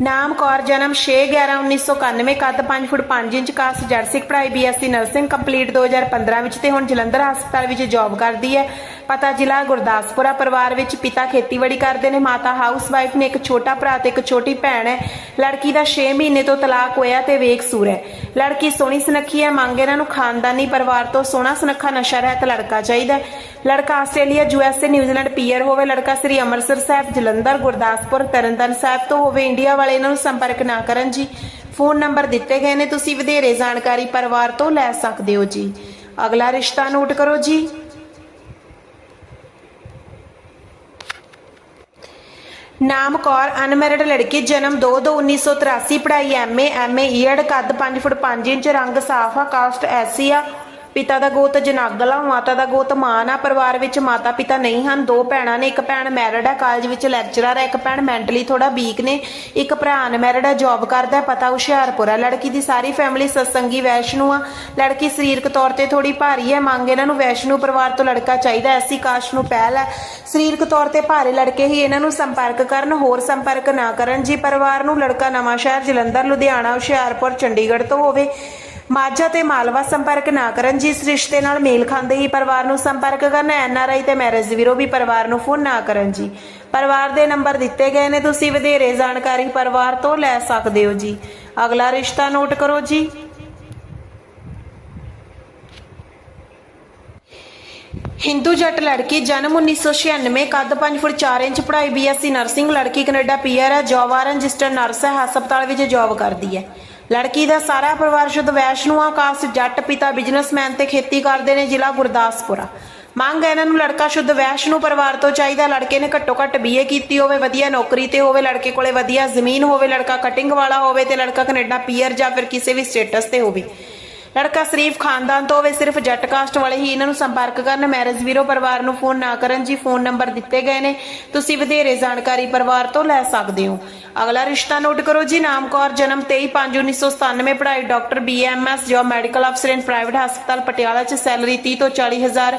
ਨਾਮ ਕੌਰ, ਜਨਮ 6/11/1991 ਕੱਦ 5 ਫੁੱਟ 5 ਇੰਚ ਕਾਸਟ ਜਰਸਿਕ ਪੜ੍ਹਾਈ, ਬੀਐਸਸੀ ਨਰਸਿੰਗ ਕੰਪਲੀਟ 2015 ਵਿੱਚ ਤੇ ਹੁਣ ਜਲੰਧਰ ਹਸਪਤਾਲ ਵਿੱਚ ਜੌਬ ਕਰਦੀ ਹੈ। ਪਤਾ ਜ਼ਿਲ੍ਹਾ ਗੁਰਦਾਸਪੁਰਾ ਪਰਿਵਾਰ ਵਿੱਚ ਪਿਤਾ ਖੇਤੀਬਾੜੀ ਕਰਦੇ ਨੇ, ਮਾਤਾ ਹਾਊਸਵਾਈਫ ਨੇ ਇੱਕ ਛੋਟਾ ਭਰਾ ਤੇ ਇੱਕ ਛੋਟੀ ਭੈਣ ਹੈ। ਲੜਕੀ ਦਾ 6 ਮਹੀਨੇ ਤੋਂ ਤਲਾਕ ਹੋਇਆ ਤੇ ਵੇਖ ਸੂਰ ਹੈ। ਲੜਕੀ ਸੋਹਣੀ ਸੁਨੱਖੀ ਹੈ, ਮੰਗ ਇਹਨਾਂ ਨੂੰ ਖਾਨਦਾਨੀ ਪਰਿਵਾਰ ਤੋਂ ਸੋਹਣਾ ਸੁਨੱਖਾ ਨਸ਼ਾ ਰਹਿਤ ਲੜਕਾ ਚਾਹੀਦਾ ਹੈ। ਲੜਕਾ ਆਸਟ੍ਰੇਲੀਆ ਯੂਐਸਏ ਨਿਊਜ਼ੀਲੈਂਡ ਪੀਅਰ ਹੋਵੇ, ਲੜਕਾ ਸ੍ਰੀ ਅੰਮ੍ਰਿਤਸਰ ਸਾਹਿਬ, ਜਲੰਧਰ, ਗੁਰਦਾਸਪੁਰ, ਤਰਨਤਾਰਨ ਸਾਹਿਬ ਤੋਂ ਹੋਵੇ, ਇੰਡੀਆ ਵਾਲੇ ਇਹਨਾਂ ਨੂੰ ਸੰਪਰਕ ਨਾ ਕਰਨ ਜੀ। ਫੋਨ ਨੰਬਰ ਦਿੱਤੇ ਗਏ ਨੇ, ਤੁਸੀਂ ਵਧੇਰੇ ਜਾਣਕਾਰੀ ਪਰਿਵਾਰ ਤੋਂ ਲੈ ਸਕਦੇ ਹੋ ਜੀ। ਅਗਲਾ ਰਿਸ਼ਤਾ ਨੋਟ ਕਰੋ ਜੀ। ਨਾਮ ਕੌਰ, ਅਨਮੈਰਿਡ ਲੜਕੀ, ਜਨਮ 2 ਦੋ 1983 ਪੜ੍ਹਾਈ ਐਮਏ ਐਮਏ ਈਅਰ ਕੱਦ 5 ਫੁੱਟ 5 ਇੰਚ, ਰੰਗ ਸਾਫ਼ ਆ, ਕਾਸਟ ਐਸੀ ਆ। ਪਿਤਾ ਦਾ ਗੋਤ ਜਨਾਗਲ ਆ ਮਾਤਾ ਦਾ ਗੋਤ ਮਾਨ ਆ, ਪਰਿਵਾਰ ਵਿੱਚ ਮਾਤਾ ਪਿਤਾ ਨਹੀਂ ਹਨ, ਦੋ ਭੈਣਾਂ ਨੇ, ਇੱਕ ਭੈਣ ਮੈਰਿਡ ਆ, ਕਾਲਜ ਵਿੱਚ ਲੈਕਚਰਰ ਹੈ ਇੱਕ ਭੈਣ ਮੈਂਟਲੀ ਥੋੜਾ ਵੀਕ ਨੇ, ਇੱਕ ਭਰਾ ਅਨਮੈਰਿਡ ਆ, ਜੌਬ ਕਰਦਾ ਹੈ, ਪਤਾ ਹੁਸ਼ਿਆਰਪੁਰ ਆ, ਲੜਕੀ ਦੀ ਸਾਰੀ ਫੈਮਿਲੀ ਸਤਸੰਗੀ ਵੈਸ਼ਨੂ ਆ, ਲੜਕੀ ਸਰੀਰਕ ਤੌਰ ਤੇ ਥੋੜੀ ਭਾਰੀ ਹੈ, ਮੰਗ ਇਹਨਾਂ ਨੂੰ ਵੈਸ਼ਨੂ ਪਰਿਵਾਰ ਤੋਂ ਲੜਕਾ ਚਾਹੀਦਾ ਐਸੀ ਕਾਸ਼ ਨੂੰ ਪਹਿਲ ਹੈ, ਸਰੀਰਕ ਤੌਰ ਤੇ ਭਾਰੇ ਲੜਕੇ ਹੀ ਇਹਨਾਂ ਨੂੰ ਸੰਪਰਕ ਕਰਨ, ਹੋਰ ਸੰਪਰਕ ਨਾ ਕਰਨ, ਜੀ ਪਰਿਵਾਰ ਨੂੰ ਲੜਕਾ ਨਵਾਂ ਸ਼ਹਿਰ ਜਲੰਧਰ, ਲੁਧਿਆਣਾ, ਹੁਸ਼ਿਆਰਪੁਰ, ਚੰਡੀਗੜ੍ਹ ਤੋਂ ਹੋਵੇ ਮਾਝਾ ਤੇ ਮਾਲਵਾ ਸੰਪਰਕ ਨਾ ਕਰਨ ਜਿਸ ਰਿਸ਼ਤੇ ਨਾਲ ਮੇਲ ਖਾਂਦੇ ਹੀ ਪਰਿਵਾਰ ਨੂੰ ਸੰਪਰਕ ਕਰਨ ਐਨ ਆਰ ਆਈ ਤੇ ਮੈਰਿਜ ਵੀਰੋ ਵੀ ਪਰਿਵਾਰ ਨੂੰ ਫੋਨ ਨਾ ਕਰਨ ਜੀ। ਪਰਿਵਾਰ ਦੇ ਨੰਬਰ ਦਿੱਤੇ ਗਏ ਨੇ, ਤੁਸੀਂ ਵਧੇਰੇ ਜਾਣਕਾਰੀ ਪਰਿਵਾਰ ਤੋਂ ਲੈ ਸਕਦੇ ਹੋ ਜੀ। ਅਗਲਾ ਰਿਸ਼ਤਾ ਨੋਟ ਕਰੋ ਜੀ। ਹਿੰਦੂ ਜੱਟ ਲੜਕੀ ਜਨਮ 1996 ਕੱਦ 5 ਫੁੱਟ 4 ਇੰਚ, ਪੜ੍ਹਾਈ ਬੀਐਸਸੀ ਨਰਸਿੰਗ, ਲੜਕੀ ਕੈਨੇਡਾ ਪੀਆਰ ਹੈ, ਜੌਬ ਆ ਰਜਿਸਟਰ ਨਰਸ ਹੈ, ਹਸਪਤਾਲ ਵਿੱਚ ਜੌਬ ਕਰਦੀ ਹੈ। ਲੜਕੀ ਦਾ ਸਾਰਾ ਪਰਿਵਾਰ ਸ਼ੁੱਧ ਵੈਸ਼ਨੂ ਆ ਜੱਟ ਪਿਤਾ, ਬਿਜ਼ਨਸਮੈਨ ਤੇ ਖੇਤੀ ਕਰਦੇ ਨੇ ਜ਼ਿਲ੍ਹਾ ਗੁਰਦਾਸਪੁਰਾ। ਮੰਗ ਹੈ ਇਹਨਾਂ ਨੂੰ ਲੜਕਾ ਸ਼ੁੱਧ ਵੈਸ਼ਨੂ ਪਰਿਵਾਰ ਤੋਂ ਚਾਹੀਦਾ। ਲੜਕੇ ਨੇ ਘੱਟੋ ਘੱਟ ਬੀਏ ਕੀਤੀ ਹੋਵੇ, ਵਧੀਆ ਨੌਕਰੀ ਤੇ ਹੋਵੇ, ਲੜਕੇ ਕੋਲੇ ਵਧੀਆ ਜ਼ਮੀਨ ਹੋਵੇ, ਲੜਕਾ ਕਟਿੰਗ ਵਾਲਾ ਹੋਵੇ ਤੇ ਲੜਕਾ ਕੈਨੇਡਾ ਪੀਅਰ ਜਾਂ ਫਿਰ ਕਿਸੇ ਵੀ ਸਟੇਟਸ ਤੇ ਹੋਵੇ। ਲੜਕਾ ਸ਼ਰੀਫ ਖਾਨਦਾਨ ਤੋਂ ਹੋਵੇ, ਸਿਰਫ ਜੱਟ ਕਾਸਟ ਵਾਲੇ ਹੀ ਇਹਨਾਂ ਨੂੰ ਸੰਪਰਕ ਕਰਨ। ਮੈਰਿਜ ਵੀਰੋ ਪਰਿਵਾਰ ਨੂੰ ਫੋਨ ਨਾ ਕਰਨ ਜੀ, ਫੋਨ ਨੰਬਰ ਦਿੱਤੇ ਗਏ ਨੇ। ਤੁਸੀਂ ਵਧੇਰੇ ਜਾਣਕਾਰੀ ਪਰਿਵਾਰ ਤੋਂ ਲੈ ਸਕਦੇ ਹੋ। ਅਗਲਾ ਰਿਸ਼ਤਾ ਨੋਟ ਕਰੋ ਜੀ, ਨਾਮ ਕੌਰ, ਜਨਮ 23/5/1997 ਪੜ੍ਹਾਈ ਡਾਕਟਰ ਬੀਐਮਐਸ ਜੋਬ ਮੈਡੀਕਲ ਅਫਸਰ ਇਨ ਪ੍ਰਾਈਵੇਟ ਹਸਪਤਾਲ ਪਟਿਆਲਾ ਚ, ਸੈਲਰੀ 30 ਤੋਂ 40 ਹਜ਼ਾਰ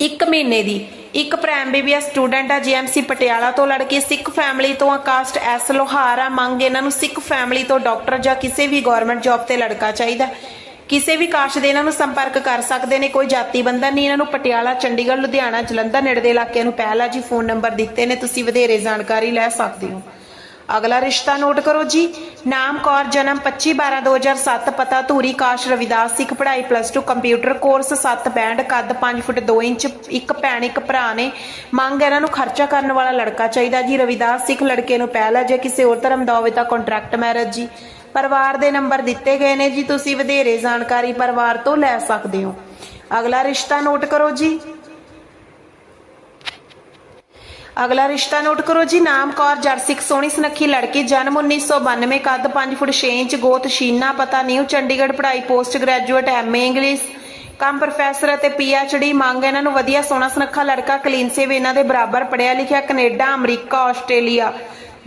ਇੱਕ ਮਹੀਨੇ ਦੀ। ਇੱਕ ਪ੍ਰਾਇਮ ਬੀਬੀਐਸ ਸਟੂਡੈਂਟ ਆ, ਜੀਐਮਸੀ ਪਟਿਆਲਾ ਤੋਂ ਲੜਕੀ, ਸਿੱਖ ਫੈਮਿਲੀ ਤੋਂ ਆ, ਕਾਸਟ ਐਸ ਲੋਹਾਰ, ਮੰਗ ਇਹਨਾਂ ਨੂੰ ਸਿੱਖ ਫੈਮਿਲੀ ਤੋਂ ਡਾਕਟਰ ਜਾਂ ਕਿਸੇ ਵੀ ਗਵਰਨਮੈਂਟ ਜੌਬ ਤੇ ਲੜਕਾ ਚਾਹੀਦਾ ਕਿਸੇ ਵੀ ਕਾਸਟ ਦੇ ਇਹਨਾਂ ਨੂੰ ਸੰਪਰਕ ਕਰ ਸਕਦੇ ਨੇ, ਕੋਈ ਜਾਤੀ ਬੰਧਨ ਨਹੀਂ, ਇਹਨਾਂ ਨੂੰ ਪਟਿਆਲਾ, ਚੰਡੀਗੜ੍ਹ, ਲੁਧਿਆਣਾ, ਜਲੰਧਰ ਨੇੜੇ ਦੇ ਇਲਾਕਿਆਂ ਨੂੰ ਪਹਿਲਾ ਜੀ ਫੋਨ ਨੰਬਰ ਦਿੱਤੇ ਨੇ, ਤੁਸੀਂ ਵਧੇਰੇ ਜਾਣਕਾਰੀ ਲੈ ਸਕਦੇ ਹੋ। ਅਗਲਾ ਰਿਸ਼ਤਾ ਨੋਟ ਕਰੋ ਜੀ। ਨਾਮ, ਕੌਰ, ਜਨਮ 25/12/2007 ਪਤਾ, ਧੂਰੀ, ਕਾਸ਼, ਰਵਿਦਾਸ, ਸਿੱਖ ਪੜ੍ਹਾਈ ਪਲੱਸ 2 ਕੰਪਿਊਟਰ ਕੋਰਸ 7 ਬੈਂਡ, ਕੱਦ 5 ਫੁੱਟ 2 ਇੰਚ, ਇੱਕ ਭੈਣ, ਇੱਕ ਭਰਾ ਨੇ। ਮੰਗ ਇਹਨਾਂ ਨੂੰ ਖਰਚਾ ਕਰਨ ਵਾਲਾ ਲੜਕਾ ਚਾਹੀਦਾ ਜੀ। ਰਵਿਦਾਸ, ਸਿੱਖ ਲੜਕੇ ਨੂੰ ਪਹਿਲਾ ਜੇ ਕਿਸੇ ਹੋਰ ਧਰਮ ਦਾ ਹੋਵੇ ਤਾਂ ਕੰਟਰੈਕਟ ਮੈਰਿਜ ਜੀ। ਪਰਿਵਾਰ ਦੇ ਨੰਬਰ ਦਿੱਤੇ ਗਏ ਨੇ ਜੀ। ਤੁਸੀਂ ਵਧੇਰੇ ਜਾਣਕਾਰੀ ਪਰਿਵਾਰ ਤੋਂ ਲੈ ਸਕਦੇ ਹੋ। ਅਗਲਾ ਰਿਸ਼ਤਾ ਨੋਟ ਕਰੋ ਜੀ। ਅਗਲਾ ਰਿਸ਼ਤਾ ਨੋਟ ਕਰੋ ਜੀ, ਨਾਮ ਕੌਰ ਜੜ ਸੋਹਣੀ ਸੁਨੱਖੀ ਲੜਕੀ, ਜਨਮ 1992 ਕੱਦ 5 ਫੁੱਟ 6 ਇੰਚ, ਗੋਤ ਸ਼ੀਨਾ, ਪਤਾ ਨਿਊ, ਚੰਡੀਗੜ੍ਹ, ਪੜ੍ਹਾਈ ਪੋਸਟ ਗ੍ਰੈਜੂਏਟ ਐਮਏ ਇੰਗਲਿਸ਼, ਕੰਮ ਪ੍ਰੋਫੈਸਰ ਅਤੇ ਪੀਐਚਡੀ ਮੰਗ ਇਹਨਾਂ ਨੂੰ ਵਧੀਆ ਸੋਹਣਾ ਸੁਨੱਖਾ ਲੜਕਾ, ਕਲੀਨ ਸੇਵ ਇਹਨਾਂ ਦੇ ਬਰਾਬਰ ਪੜਿਆ ਲਿਖਿਆ, Canada, America, Australia,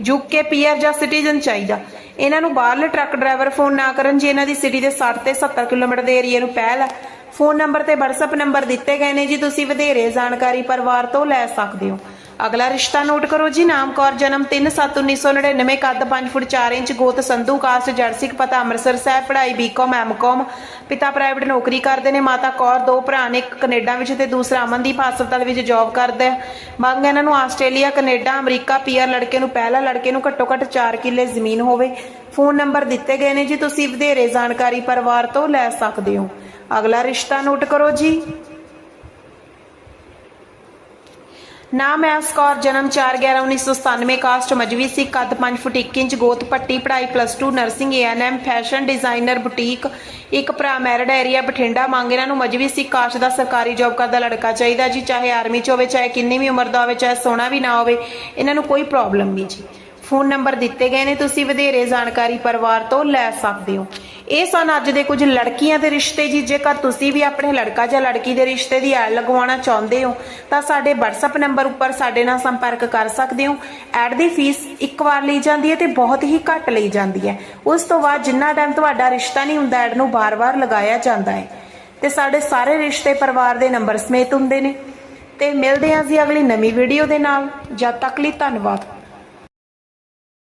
UK PR ਜਾਂ ਸਿਟੀਜ਼ਨ ਚਾਹੀਦਾ। ਇਹਨਾਂ ਨੂੰ ਬਾਹਰਲੇ ਟਰੱਕ ਡਰਾਈਵਰ ਫੋਨ ਨਾ ਕਰਨ ਜੇ, ਇਹਨਾਂ ਦੀ ਸਿਟੀ ਦੇ 60 ਤੇ 70 ਕਿਲੋਮੀਟਰ ਦੇ ਏਰੀਆ ਨੂੰ ਪਹਿਲ ਹੈ। ਫੋਨ ਨੰਬਰ ਤੇ WhatsApp ਨੰਬਰ ਦਿੱਤੇ ਗਏ ਨੇ ਜੀ, ਤੁਸੀਂ ਵਧੇਰੇ ਜਾਣਕਾਰੀ ਪਰਿਵਾਰ ਤੋਂ ਲੈ ਸਕਦੇ ਹੋ। ਅਗਲਾ ਰਿਸ਼ਤਾ ਨੋਟ ਕਰੋ ਜੀ, ਨਾਮ ਕੌਰ, ਜਨਮ 3/7/1999 ਕੱਦ 5 ਫੁੱਟ 4 ਇੰਚ, ਗੋਤ ਸੰਧੂ, ਕਾਸਟ ਜਰਸਿਕ ਪਤਾ ਅੰਮ੍ਰਿਤਸਰ ਸਾਹਿਬ, ਪੜ੍ਹਾਈ ਬੀਕਾਮ ਐਮਕਾਮ ਪਿਤਾ ਪ੍ਰਾਈਵੇਟ ਨੌਕਰੀ ਕਰਦੇ ਨੇ, ਮਾਤਾ ਕੌਰ, ਦੋ ਭਰਾ ਨੇ ਇੱਕ ਕੈਨੇਡਾ ਵਿੱਚ ਤੇ ਦੂਸਰਾ ਅਮਨਦੀਪ ਹਸਪਤਾਲ ਵਿੱਚ ਜੌਬ ਕਰਦਾ ਹੈ। ਮੰਗ ਇਹਨਾਂ ਨੂੰ ਆਸਟ੍ਰੇਲੀਆ, ਕੈਨੇਡਾ, ਅਮਰੀਕਾ ਪੀਆਰ ਲੜਕੇ ਨੂੰ, ਪਹਿਲਾ ਲੜਕੇ ਨੂੰ ਘੱਟੋ ਘੱਟ 4 ਕਿੱਲੇ ਜ਼ਮੀਨ ਹੋਵੇ। ਫੋਨ ਨੰਬਰ ਦਿੱਤੇ ਗਏ ਨੇ ਜੀ, ਤੁਸੀਂ ਵਧੇਰੇ ਜਾਣਕਾਰੀ ਪਰਿਵਾਰ ਤੋਂ ਲੈ ਸਕਦੇ ਹੋ। ਅਗਲਾ ਰਿਸ਼ਤਾ ਨੋਟ ਕਰੋ ਜੀ। ਨਾਮ ਹੈ ਸਕੌਰ, ਜਨਮ 4/11/1997 ਕਾਸਟ ਮਜਵੀ ਸੀ, ਕੱਦ 5 ਫੁੱਟ 1 ਇੰਚ, ਗੋਤ ਪੱਟੀ, ਪੜ੍ਹਾਈ plus 2 nursing ANM fashion designer boutique ਇੱਕ ਭਰਾ ਮੈਰਿਡ ਏਰੀਆ ਬਠਿੰਡਾ, ਮੰਗ ਇਹਨਾਂ ਨੂੰ ਮਜਵੀ ਸੀ, ਕਾਸਟ ਦਾ ਸਰਕਾਰੀ ਜੌਬ ਕਰਦਾ ਲੜਕਾ ਚਾਹੀਦਾ ਜੀ, ਚਾਹੇ ਆਰਮੀ ਚ ਹੋਵੇ, ਚਾਹੇ ਕਿੰਨੀ ਵੀ ਉਮਰ ਦਾ ਹੋਵੇ, ਚਾਹੇ ਸੋਹਣਾ ਵੀ ਨਾ ਹੋਵੇ, ਇਹਨਾਂ ਨੂੰ ਕੋਈ ਪ੍ਰੋਬਲਮ ਨਹੀਂ ਜੀ। ਫੋਨ ਨੰਬਰ ਦਿੱਤੇ ਗਏ ਨੇ, ਤੁਸੀਂ ਵਧੇਰੇ ਜਾਣਕਾਰੀ ਪਰਿਵਾਰ ਤੋਂ ਲੈ ਸਕਦੇ ਹੋ। ਇਹ ਸਨ ਅੱਜ ਦੇ ਕੁਝ ਲੜਕੀਆਂ ਦੇ ਰਿਸ਼ਤੇ ਜੀ, ਜੇਕਰ ਤੁਸੀਂ ਵੀ ਆਪਣੇ ਲੜਕਾ ਜਾਂ ਲੜਕੀ ਦੇ ਰਿਸ਼ਤੇ ਦੀ ਐਡ ਲਗਵਾਉਣਾ ਚਾਹੁੰਦੇ ਹੋ, ਤਾਂ ਸਾਡੇ WhatsApp ਨੰਬਰ ਉੱਪਰ ਸਾਡੇ ਨਾਲ ਸੰਪਰਕ ਕਰ ਸਕਦੇ ਹੋ। ਐਡ ਦੀ ਫੀਸ ਇੱਕ ਵਾਰ ਲਈ ਜਾਂਦੀ ਹੈ ਤੇ ਬਹੁਤ ਹੀ ਘੱਟ ਲਈ ਜਾਂਦੀ ਹੈ। ਉਸ ਤੋਂ ਬਾਅਦ ਜਿੰਨਾ ਟਾਈਮ ਤੁਹਾਡਾ ਰਿਸ਼ਤਾ ਨਹੀਂ ਹੁੰਦਾ, ਐਡ ਨੂੰ ਬਾਰ-ਬਾਰ ਲਗਾਇਆ ਜਾਂਦਾ ਹੈ। ਤੇ ਸਾਡੇ ਸਾਰੇ ਰਿਸ਼ਤੇ ਪਰਿਵਾਰ ਦੇ ਨੰਬਰ ਸਮੇਤ ਹੁੰਦੇ ਨੇ। ਤੇ ਮਿਲਦੇ ਹਾਂ ਜੀ ਅਗਲੀ ਨਵੀਂ ਵੀਡੀਓ ਦੇ ਨਾਲ। ਜਦ ਤੱਕ ਲਈ ਧੰਨਵਾਦ।